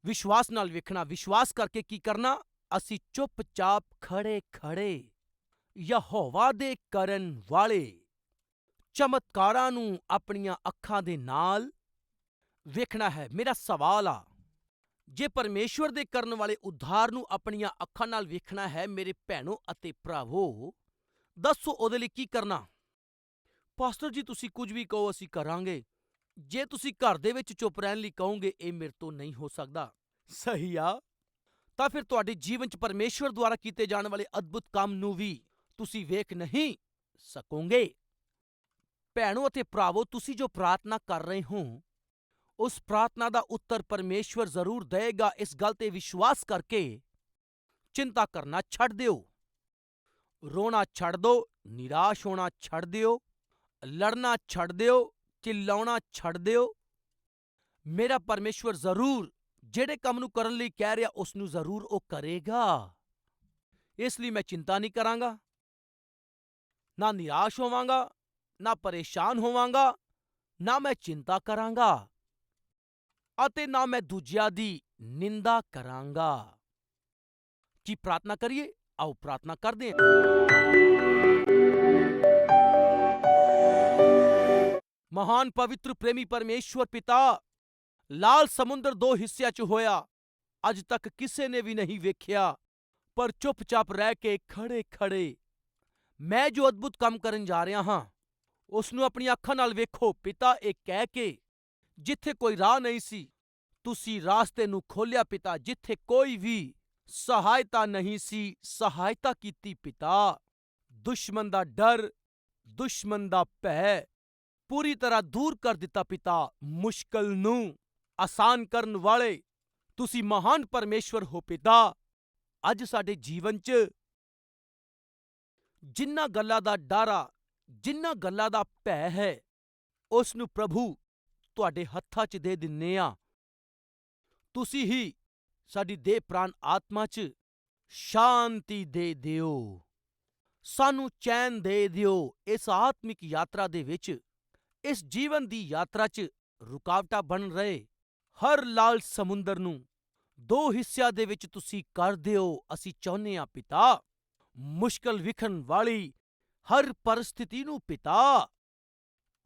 ਵਿਸ਼ਵਾਸ ਨਾਲ ਵੇਖਣਾ। ਵਿਸ਼ਵਾਸ ਕਰਕੇ ਕੀ ਕਰਨਾ? ਅਸੀਂ ਚੁੱਪਚਾਪ ਖੜੇ ਖੜੇ ਯਹੋਵਾ ਦੇ ਕਰਨ ਵਾਲੇ। ਚਮਤਕਾਰਾਂ ਨੂੰ ਆਪਣੀਆਂ ਅੱਖਾਂ ਦੇ ਨਾਲ ਵੇਖਣਾ ਹੈ। ਮੇਰਾ ਸਵਾਲ ਆ, ਜੇ ਪਰਮੇਸ਼ੁਰ ਦੇ ਕਰਨ ਵਾਲੇ ਉਧਾਰ ਨੂੰ ਆਪਣੀਆਂ ਅੱਖਾਂ ਨਾਲ ਵੇਖਣਾ ਹੈ ਮੇਰੇ ਭੈਣੋ ਅਤੇ ਭਰਾਵੋ, ਦੱਸੋ ਉਹਦੇ ਲਈ ਕੀ ਕਰਨਾ? ਪਾਸਟਰ ਜੀ, ਤੁਸੀਂ ਕੁਝ ਵੀ ਕਹੋ, ਅਸੀਂ ਕਰਾਂਗੇ। ਜੇ ਤੁਸੀਂ ਘਰ ਦੇ ਵਿੱਚ ਚੁੱਪ ਰਹਿਣ ਲਈ ਕਹੋਗੇ, ਇਹ ਮੇਰੇ ਤੋਂ ਨਹੀਂ ਹੋ ਸਕਦਾ। ਸਹੀ ਆ। ਤਾਂ ਫਿਰ ਤੁਹਾਡੇ ਜੀਵਨ 'ਚ ਪਰਮੇਸ਼ੁਰ ਦੁਆਰਾ ਕੀਤੇ ਜਾਣ ਵਾਲੇ ਅਦਭੁਤ ਕੰਮ ਨੂੰ ਵੀ ਤੁਸੀਂ ਵੇਖ ਨਹੀਂ ਸਕੋਗੇ। ਭੈਣੋ, ਅਤੇ ਭਰਾਵੋ, ਤੁਸੀਂ ਜੋ ਪ੍ਰਾਰਥਨਾ ਕਰ ਰਹੇ ਹੋ, ਉਸ ਪ੍ਰਾਰਥਨਾ ਦਾ ਉੱਤਰ ਪਰਮੇਸ਼ਵਰ ਜ਼ਰੂਰ ਦੇਗਾ ਇਸ ਗੱਲ ਤੇ ਵਿਸ਼ਵਾਸ ਕਰਕੇ ਚਿੰਤਾ ਕਰਨਾ ਛੱਡ ਦਿਓ। ਰੋਣਾ ਛੱਡ ਦਿਓ, ਨਿਰਾਸ਼ ਹੋਣਾ ਛੱਡ ਦਿਓ, ਲੜਨਾ ਛੱਡ ਦਿਓ, ਚਿੱਲਾਉਣਾ ਛੱਡ ਦਿਓ। ਮੇਰਾ ਪਰਮੇਸ਼ਵਰ ਜ਼ਰੂਰ ਜਿਹੜੇ ਕੰਮ ਨੂੰ ਕਰਨ ਲਈ ਕਹਿ ਰਿਹਾ, ਉਸ ਨੂੰ ਜ਼ਰੂਰ ਉਹ ਕਰੇਗਾ। ਇਸ ਲਈ ਮੈਂ ਚਿੰਤਾ ਨਹੀਂ ਕਰਾਂਗਾ, ਨਾ ਨਿਰਾਸ਼ ਹੋਵਾਂਗਾ ਨਾ ਪਰੇਸ਼ਾਨ ਹੋਵਾਂਗਾ ਨਾ ਮੈਂ ਚਿੰਤਾ ਕਰਾਂਗਾ ਅਤੇ ਨਾ ਮੈਂ ਦੂਜਿਆਂ ਦੀ ਨਿੰਦਾ ਕਰਾਂਗਾ ਸੱਚੀ ਪ੍ਰਾਰਥਨਾ ਕਰੀਏ ਆਓ ਪ੍ਰਾਰਥਨਾ ਕਰਦੇ ਹਾਂ ਮਹਾਨ ਪਵਿੱਤਰ ਪ੍ਰੇਮੀ ਪਰਮੇਸ਼ਵਰ ਪਿਤਾ ਲਾਲ ਸਮੁੰਦਰ ਦੋ ਹਿੱਸਿਆਂ 'ਚ ਹੋਇਆ ਅੱਜ ਤੱਕ ਕਿਸੇ ਨੇ ਵੀ ਨਹੀਂ ਵੇਖਿਆ ਪਰ ਚੁੱਪਚਾਪ ਰਹਿ ਕੇ ਖੜੇ ਖੜੇ ਮੈਂ ਜੋ ਅਦਭੁਤ ਕੰਮ ਕਰਨ ਜਾ ਰਿਹਾ ਹਾਂ ਉਸ ਨੂੰ ਆਪਣੀ ਅੱਖਾਂ ਨਾਲ ਵੇਖੋ, ਪਿਤਾ ਇਹ ਕਹਿ ਕੇ, ਜਿੱਥੇ ਕੋਈ ਰਾਹ ਨਹੀਂ ਸੀ, ਤੁਸੀਂ ਰਾਸਤੇ ਨੂੰ ਖੋਲ੍ਹਿਆ ਪਿਤਾ, ਜਿੱਥੇ ਕੋਈ ਵੀ ਸਹਾਇਤਾ ਨਹੀਂ ਸੀ, ਸਹਾਇਤਾ ਕੀਤੀ ਪਿਤਾ। ਦੁਸ਼ਮਣ ਦਾ ਡਰ, ਦੁਸ਼ਮਣ ਦਾ ਭੈ, ਪੂਰੀ ਤਰ੍ਹਾਂ ਦੂਰ ਕਰ ਦਿੱਤਾ ਪਿਤਾ, ਮੁਸ਼ਕਲ ਨੂੰ ਆਸਾਨ ਕਰਨ ਵਾਲੇ। ਤੁਸੀਂ ਮਹਾਨ ਪਰਮੇਸ਼ਵਰ ਹੋ ਪਿਤਾ। ਅੱਜ ਸਾਡੇ ਜੀਵਨ 'ਚ ਜਿੰਨਾ ਗੱਲਾਂ ਦਾ ਡਰ ਆ ਜਿੰਨਾ ਗੱਲਾਂ ਦਾ ਭੈ ਹੈ, ਉਸ ਨੂੰ ਪ੍ਰਭੂ ਤੁਹਾਡੇ ਹੱਥਾਂ 'ਚ ਦੇ ਦਿੰਨੇ ਆ। ਤੁਸੀਂ ਹੀ ਸਾਡੀ ਦੇਹ-ਪ੍ਰਾਣ ਆਤਮਾ 'ਚ ਸ਼ਾਂਤੀ ਦੇ ਦਿਓ। ਸਾਨੂੰ ਚੈਨ ਦੇ ਦਿਓ ਇਸ ਆਤਮਿਕ ਯਾਤਰਾ ਦੇ ਵਿੱਚ। ਇਸ ਜੀਵਨ ਦੀ ਯਾਤਰਾ 'ਚ ਰੁਕਾਵਟਾਂ ਬਣ ਰਹੇ ਹਰ ਲਾਲ ਸਮੁੰਦਰ ਨੂੰ ਦੋ ਹਿੱਸਿਆਂ ਦੇ ਵਿੱਚ ਤੁਸੀਂ ਕਰ ਦਿਓ, ਅਸੀਂ ਚਾਹੁੰਦੇ ਹਾਂ ਪਿਤਾ, ਮੁਸ਼ਕਲ ਵਿਖਣ ਵਾਲੀ ਹਰ ਪਰਿਸਥਿਤੀ ਨੂੰ ਪਿਤਾ।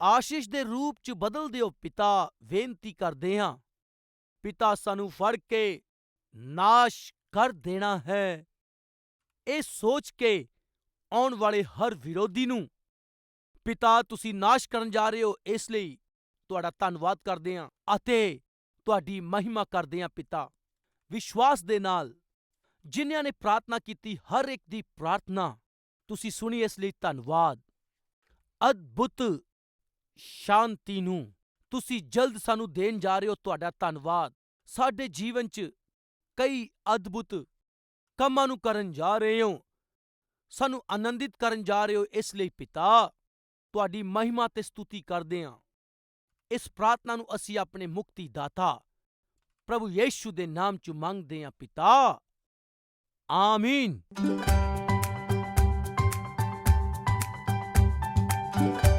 ਆਸ਼ੀਸ਼ ਦੇ ਰੂਪ 'ਚ ਬਦਲ ਦਿਓ ਪਿਤਾ, ਬੇਨਤੀ ਕਰਦੇ ਹਾਂ। ਪਿਤਾ ਸਾਨੂੰ ਫੜ ਕੇ ਨਾਸ਼ ਕਰ ਦੇਣਾ ਹੈ। ਇਹ ਸੋਚ ਕੇ ਆਉਣ ਵਾਲੇ ਹਰ ਵਿਰੋਧੀ ਨੂੰ, ਪਿਤਾ ਤੁਸੀਂ ਨਾਸ਼ ਕਰਨ ਜਾ ਰਹੇ ਹੋ, ਇਸ ਲਈ ਤੁਹਾਡਾ ਧੰਨਵਾਦ ਕਰਦੇ ਹਾਂ ਅਤੇ ਤੁਹਾਡੀ ਮਹਿਮਾ ਕਰਦੇ ਹਾਂ ਪਿਤਾ। ਵਿਸ਼ਵਾਸ ਦੇ ਨਾਲ ਜਿਨ੍ਹਾਂ ਨੇ ਪ੍ਰਾਰਥਨਾ ਕੀਤੀ, ਹਰ ਇੱਕ ਦੀ ਪ੍ਰਾਰਥਨਾ ਤੁਸੀਂ ਸੁਣੀ ਇਸ ਲਈ ਧੰਨਵਾਦ। ਅਦਭੁਤ ਸ਼ਾਂਤੀ ਨੂੰ ਤੁਸੀਂ ਜਲਦ ਸਾਨੂੰ ਦੇਣ ਜਾ ਰਹੇ ਹੋ ਤੁਹਾਡਾ ਧੰਨਵਾਦ। ਸਾਡੇ ਜੀਵਨ 'ਚ ਕਈ ਅਦਭੁਤ ਕੰਮਾਂ ਨੂੰ ਕਰਨ ਜਾ ਰਹੇ ਹੋ। ਸਾਨੂੰ ਆਨੰਦਿਤ ਕਰਨ ਜਾ ਰਹੇ ਹੋ, ਇਸ ਲਈ ਪਿਤਾ, ਤੁਹਾਡੀ ਮਹਿਮਾ ਤੇ ਸਤੁਤੀ ਕਰਦੇ ਹਾਂ। ਇਸ ਪ੍ਰਾਰਥਨਾ ਨੂੰ ਅਸੀਂ ਆਪਣੇ ਮੁਕਤੀ ਦਾਤਾ ਪ੍ਰਭੂ ਯੀਸ਼ੂ ਦੇ ਨਾਮ 'ਚ ਮੰਗਦੇ ਹਾਂ, ਪਿਤਾ। ਆਮੀਨ। Thank you.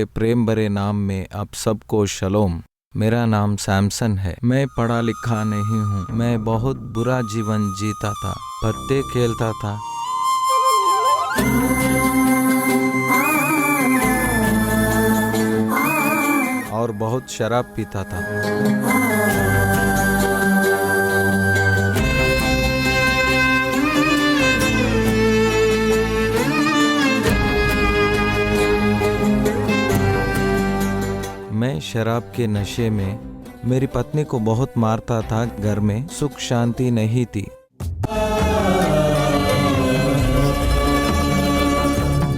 के प्रेम भरे नाम में आप सबको शलोम। मेरा नाम सैमसन है। मैं पढ़ा लिखा नहीं हूँ। मैं बहुत बुरा जीवन जीता था। पत्ते खेलता था। और बहुत शराब पीता था। शराब के नशे में मेरी पत्नी को बहुत मारता था, घर में सुख शांति नहीं थी।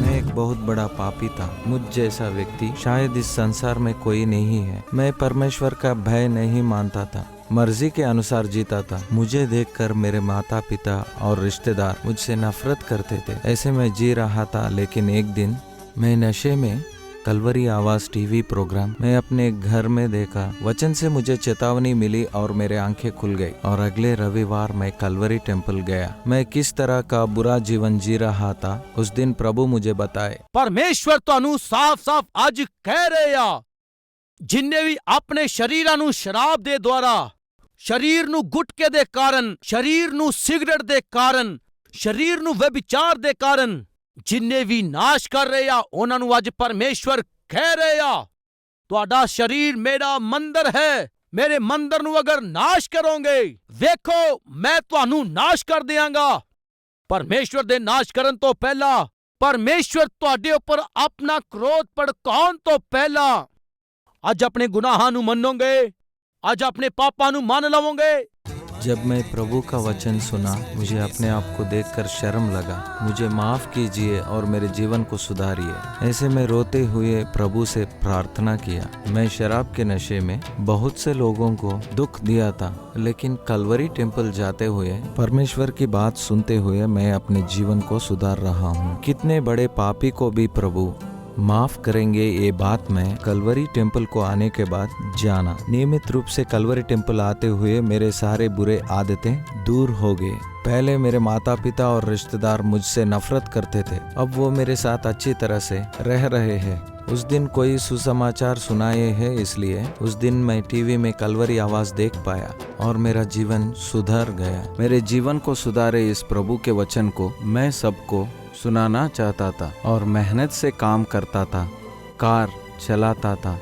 मैं एक बहुत बड़ा पापी था। मुझ जैसा व्यक्ति शायद इस संसार में कोई नहीं है। मैं परमेश्वर का भय नहीं मानता था। मर्ज़ी के अनुसार जीता था। मुझे देखकर मेरे माता पिता और रिश्तेदार मुझसे नफरत करते थे। ऐसे मैं जी रहा था, लेकिन एक दिन मैं नशे में कलवरी आवाज टीवी प्रोग्राम मैं अपने घर में देखा वचन से मुझे चेतावनी मिली और मेरे आंखें खुल गई और अगले रविवार मैं कलवरी टेम्पल गया मैं किस तरह का बुरा जीवन जी रहा था उस दिन प्रभु मुझे बताए ਪਰਮੇਸ਼ਵਰ ਤੁਹਾਨੂੰ ਸਾਫ਼-ਸਾਫ਼ ਅੱਜ ਕਹਿ ਰਹੇ ਆ ਜਿੰਨੇ ਵੀ ਆਪਣੇ ਸ਼ਰੀਰਾਂ ਨੂੰ ਸ਼ਰਾਬ ਦੇ ਦੁਆਰਾ ਸ਼ਰੀਰ ਨੂੰ ਗੁਟਕੇ ਦੇ ਕਾਰਨ ਸ਼ਰੀਰ ਨੂੰ ਸਿਗਰਟ ਦੇ ਕਾਰਨ ਸ਼ਰੀਰ ਨੂੰ ਵਿਭਿਚਾਰ ਦੇ ਕਾਰਨ ਜਿੰਨੇ ਵੀ ਨਾਸ਼ ਕਰ ਰਹੇ ਆ, ਉਹਨਾਂ ਨੂੰ ਅੱਜ ਪਰਮੇਸ਼ਵਰ ਕਹਿ ਰਹੇ ਆ। ਤੁਹਾਡਾ ਸ਼ਰੀਰ ਮੇਰਾ ਮੰਦਰ ਹੈ। ਮੇਰੇ ਮੰਦਰ ਨੂੰ ਅਗਰ ਨਾਸ਼ ਕਰੋਗੇ, ਵੇਖੋ, ਮੈਂ ਤੁਹਾਨੂੰ ਨਾਸ਼ ਕਰ ਦਿਆਂਗਾ। ਪਰਮੇਸ਼ਵਰ ਦੇ ਨਾਸ਼ ਕਰਨ ਤੋਂ ਪਹਿਲਾਂ, ਪਰਮੇਸ਼ਵਰ ਤੁਹਾਡੇ ਉੱਪਰ ਆਪਣਾ ਕ੍ਰੋਧ ਭੜਕਾਉਣ ਤੋਂ ਪਹਿਲਾਂ, ਅੱਜ ਆਪਣੇ ਗੁਨਾਹਾਂ ਨੂੰ ਮੰਨੋਗੇ, ਅੱਜ ਆਪਣੇ ਪਾਪਾਂ ਨੂੰ ਮੰਨ ਲਵੋਗੇ। जब मैं प्रभु का वचन सुना, मुझे अपने आप को देखकर शर्म लगा। मुझे माफ़ कीजिए और मेरे जीवन को सुधारिए। ऐसे में रोते हुए प्रभु से प्रार्थना किया। मैं शराब के नशे में बहुत से लोगों को दुख दिया था, लेकिन कलवरी टेंपल जाते हुए, परमेश्वर की बात सुनते हुए मैं अपने जीवन को सुधार रहा हूँ। कितने बड़े पापी को भी प्रभु। माफ़ करेंगे ये बात मैं। कलवरी टेंपल को आने के बाद जाना। नियमित रूप से कलवरी टेंपल आते हुए मेरे सारे बुरे आदतें दूर हो गए। पहले मेरे माता पिता और रिश्तेदार मुझसे नफरत करते थे। अब वो मेरे साथ अच्छी तरह से रह रहे हैं। उस दिन कोई सुसमाचार सुनाए है इसलिए उस दिन मैं टीवी में कलवरी आवाज़ देख पाया और मेरा जीवन सुधर गया। मेरे जीवन को सुधारे इस प्रभु के वचन को मैं सबको सुनाना चाहता था और मेहनत से काम करता था, कार चलाता था।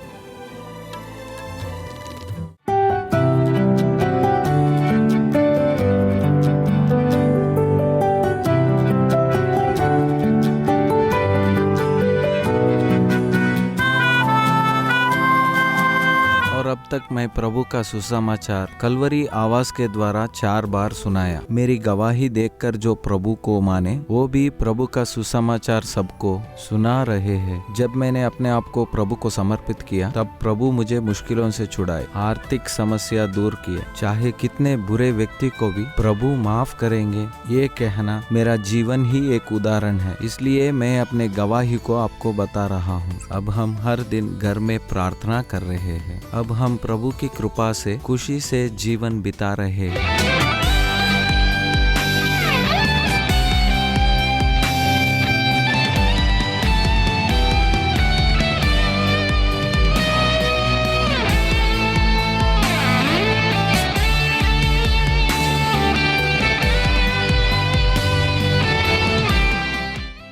प्रभु का सुसमाचार कलवरी आवाज़ के द्वारा चार बार सुनाया। मेरी गवाही देखकर जो प्रभु को माने, वो भी प्रभु का सुसमाचार सबको सुना रहे हैं। जब मैंने अपने आप को प्रभु को समर्पित किया, तब प्रभु मुझे मुश्किलों से छुड़ाए, आर्थिक समस्या दूर किए। चाहे कितने बुरे व्यक्ति को भी प्रभु माफ़ करेंगे, ये कहना मेरा जीवन ही एक उदाहरण है। इसलिए मैं अपने गवाही को आपको बता रहा हूँ। अब हम हर दिन घर में प्रार्थना कर रहे हैं। अब हम प्रभु की कृपा से खुशी से जीवन बिता रहे।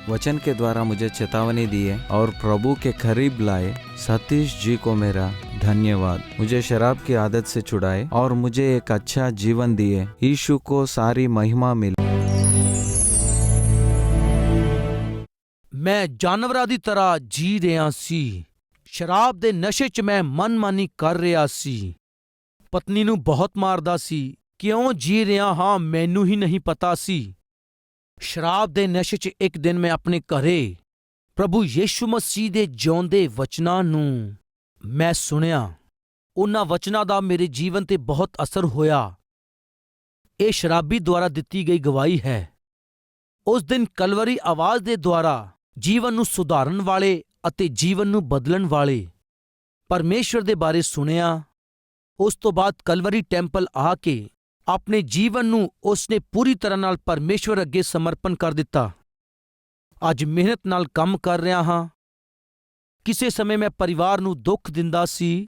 वचन के द्वारा मुझे चेतावनी दिए और प्रभु के करीब लाए सतीश जी को मेरा धन्यवाद मुझे शराब की आदत से छुड़ाए और मुझे एक अच्छा जीवन दिए यीशु को सारी महिमा मिले ਮੈਂ ਜਾਨਵਰਾਂ ਦੀ ਤਰ੍ਹਾਂ ਜੀ ਰਿਹਾ ਸੀ ਸ਼ਰਾਬ ਦੇ ਨਸ਼ੇ 'ਚ ਮੈਂ ਮਨਮਾਨੀ ਕਰ ਰਿਹਾ ਸੀ ਪਤਨੀ ਨੂੰ ਬਹੁਤ ਮਾਰਦਾ ਸੀ ਕਿਉਂ ਜੀ ਰਿਹਾ ਹਾਂ ਮੈਨੂੰ ਹੀ ਨਹੀਂ ਪਤਾ ਸੀ ਸ਼ਰਾਬ ਦੇ ਨਸ਼ੇ 'ਚ ਇੱਕ ਦਿਨ ਮੈਂ ਆਪਣੇ ਘਰੇ ਪ੍ਰਭੂ ਯੀਸ਼ੂ ਮਸੀਹ ਦੇ ਜਿਉਂਦੇ ਵਚਨਾਂ ਨੂੰ ਮੈਂ ਸੁਣਿਆ, ਉਹਨਾਂ ਵਚਨਾਂ ਦਾ ਮੇਰੇ ਜੀਵਨ ਤੇ ਬਹੁਤ ਅਸਰ ਹੋਇਆ। ਇਹ ਸ਼ਰਾਬੀ ਦੁਆਰਾ ਦਿੱਤੀ ਗਈ ਗਵਾਹੀ ਹੈ। ਉਸ ਦਿਨ ਕਲਵਰੀ ਆਵਾਜ਼ ਦੇ ਦੁਆਰਾ ਜੀਵਨ ਨੂੰ ਸੁਧਾਰਨ ਵਾਲੇ ਅਤੇ ਜੀਵਨ ਨੂੰ ਬਦਲਣ ਵਾਲੇ ਪਰਮੇਸ਼ਵਰ ਦੇ ਬਾਰੇ ਸੁਣਿਆ। ਉਸ ਤੋਂ ਬਾਅਦ ਕਲਵਰੀ ਟੈਂਪਲ ਆ ਕੇ ਆਪਣੇ ਜੀਵਨ ਨੂੰ ਉਸਨੇ ਪੂਰੀ ਤਰ੍ਹਾਂ ਨਾਲ ਪਰਮੇਸ਼ਵਰ ਅੱਗੇ ਸਮਰਪਣ ਕਰ ਦਿੱਤਾ। ਅੱਜ ਮਿਹਨਤ ਨਾਲ ਕੰਮ ਕਰ ਰਿਹਾ ਹਾਂ। ਕਿਸੇ ਸਮੇਂ ਮੈਂ ਪਰਿਵਾਰ ਨੂੰ ਦੁੱਖ ਦਿੰਦਾ ਸੀ।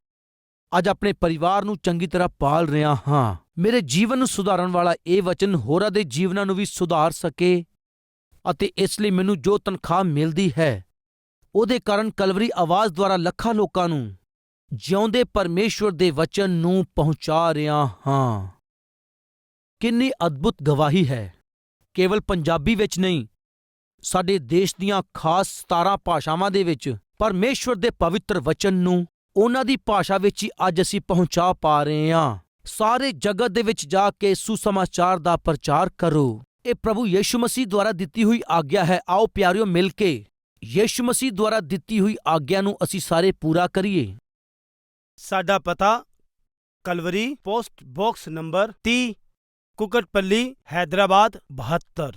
ਅੱਜ ਆਪਣੇ ਪਰਿਵਾਰ ਨੂੰ ਚੰਗੀ ਤਰ੍ਹਾਂ ਪਾਲ ਰਿਹਾ ਹਾਂ। ਮੇਰੇ ਜੀਵਨ ਨੂੰ ਸੁਧਾਰਨ ਵਾਲਾ ਇਹ ਵਚਨ ਹੋਰਾਂ ਦੇ ਜੀਵਨਾਂ ਨੂੰ ਵੀ ਸੁਧਾਰ ਸਕੇ ਅਤੇ ਇਸ ਲਈ ਮੈਨੂੰ ਜੋ ਤਨਖਾਹ ਮਿਲਦੀ ਹੈ, ਉਹਦੇ ਕਾਰਨ ਕਲਵਰੀ ਆਵਾਜ਼ ਦੁਆਰਾ ਲੱਖਾਂ ਲੋਕਾਂ ਨੂੰ ਜਿਉਂਦੇ ਪਰਮੇਸ਼ਵਰ ਦੇ ਵਚਨ ਨੂੰ ਪਹੁੰਚਾ ਰਿਹਾ ਹਾਂ। ਕਿੰਨੀ ਅਦਭੁਤ ਗਵਾਹੀ ਹੈ। ਕੇਵਲ ਪੰਜਾਬੀ ਵਿੱਚ ਨਹੀਂ, ਸਾਡੇ ਦੇਸ਼ ਦੀਆਂ ਖਾਸ 17 ਭਾਸ਼ਾਵਾਂ ਦੇ ਵਿੱਚ ਪਰਮੇਸ਼ਵਰ ਦੇ ਪਵਿੱਤਰ ਵਚਨ ਨੂੰ ਉਹਨਾਂ ਦੀ ਭਾਸ਼ਾ ਵਿੱਚ ਹੀ ਅੱਜ ਅਸੀਂ ਪਹੁੰਚਾ ਪਾ ਰਹੇ ਹਾਂ। ਸਾਰੇ ਜਗਤ ਦੇ ਵਿੱਚ ਜਾ ਕੇ ਸੁਸਮਾਚਾਰ ਦਾ ਪ੍ਰਚਾਰ ਕਰੋ। ਇਹ ਪ੍ਰਭੂ ਯੀਸ਼ੂ ਮਸੀਹ ਦੁਆਰਾ ਦਿੱਤੀ ਹੋਈ ਆਗਿਆ ਹੈ। ਆਓ ਪਿਆਰਿਓ, ਮਿਲ ਕੇ ਯੀਸ਼ੂ ਮਸੀਹ ਦੁਆਰਾ ਦਿੱਤੀ ਹੋਈ ਆਗਿਆ ਨੂੰ ਅਸੀਂ ਸਾਰੇ ਪੂਰਾ ਕਰੀਏ। ਸਾਡਾ ਪਤਾ Calvary post box number 30 Kukatpally, Hyderabad 72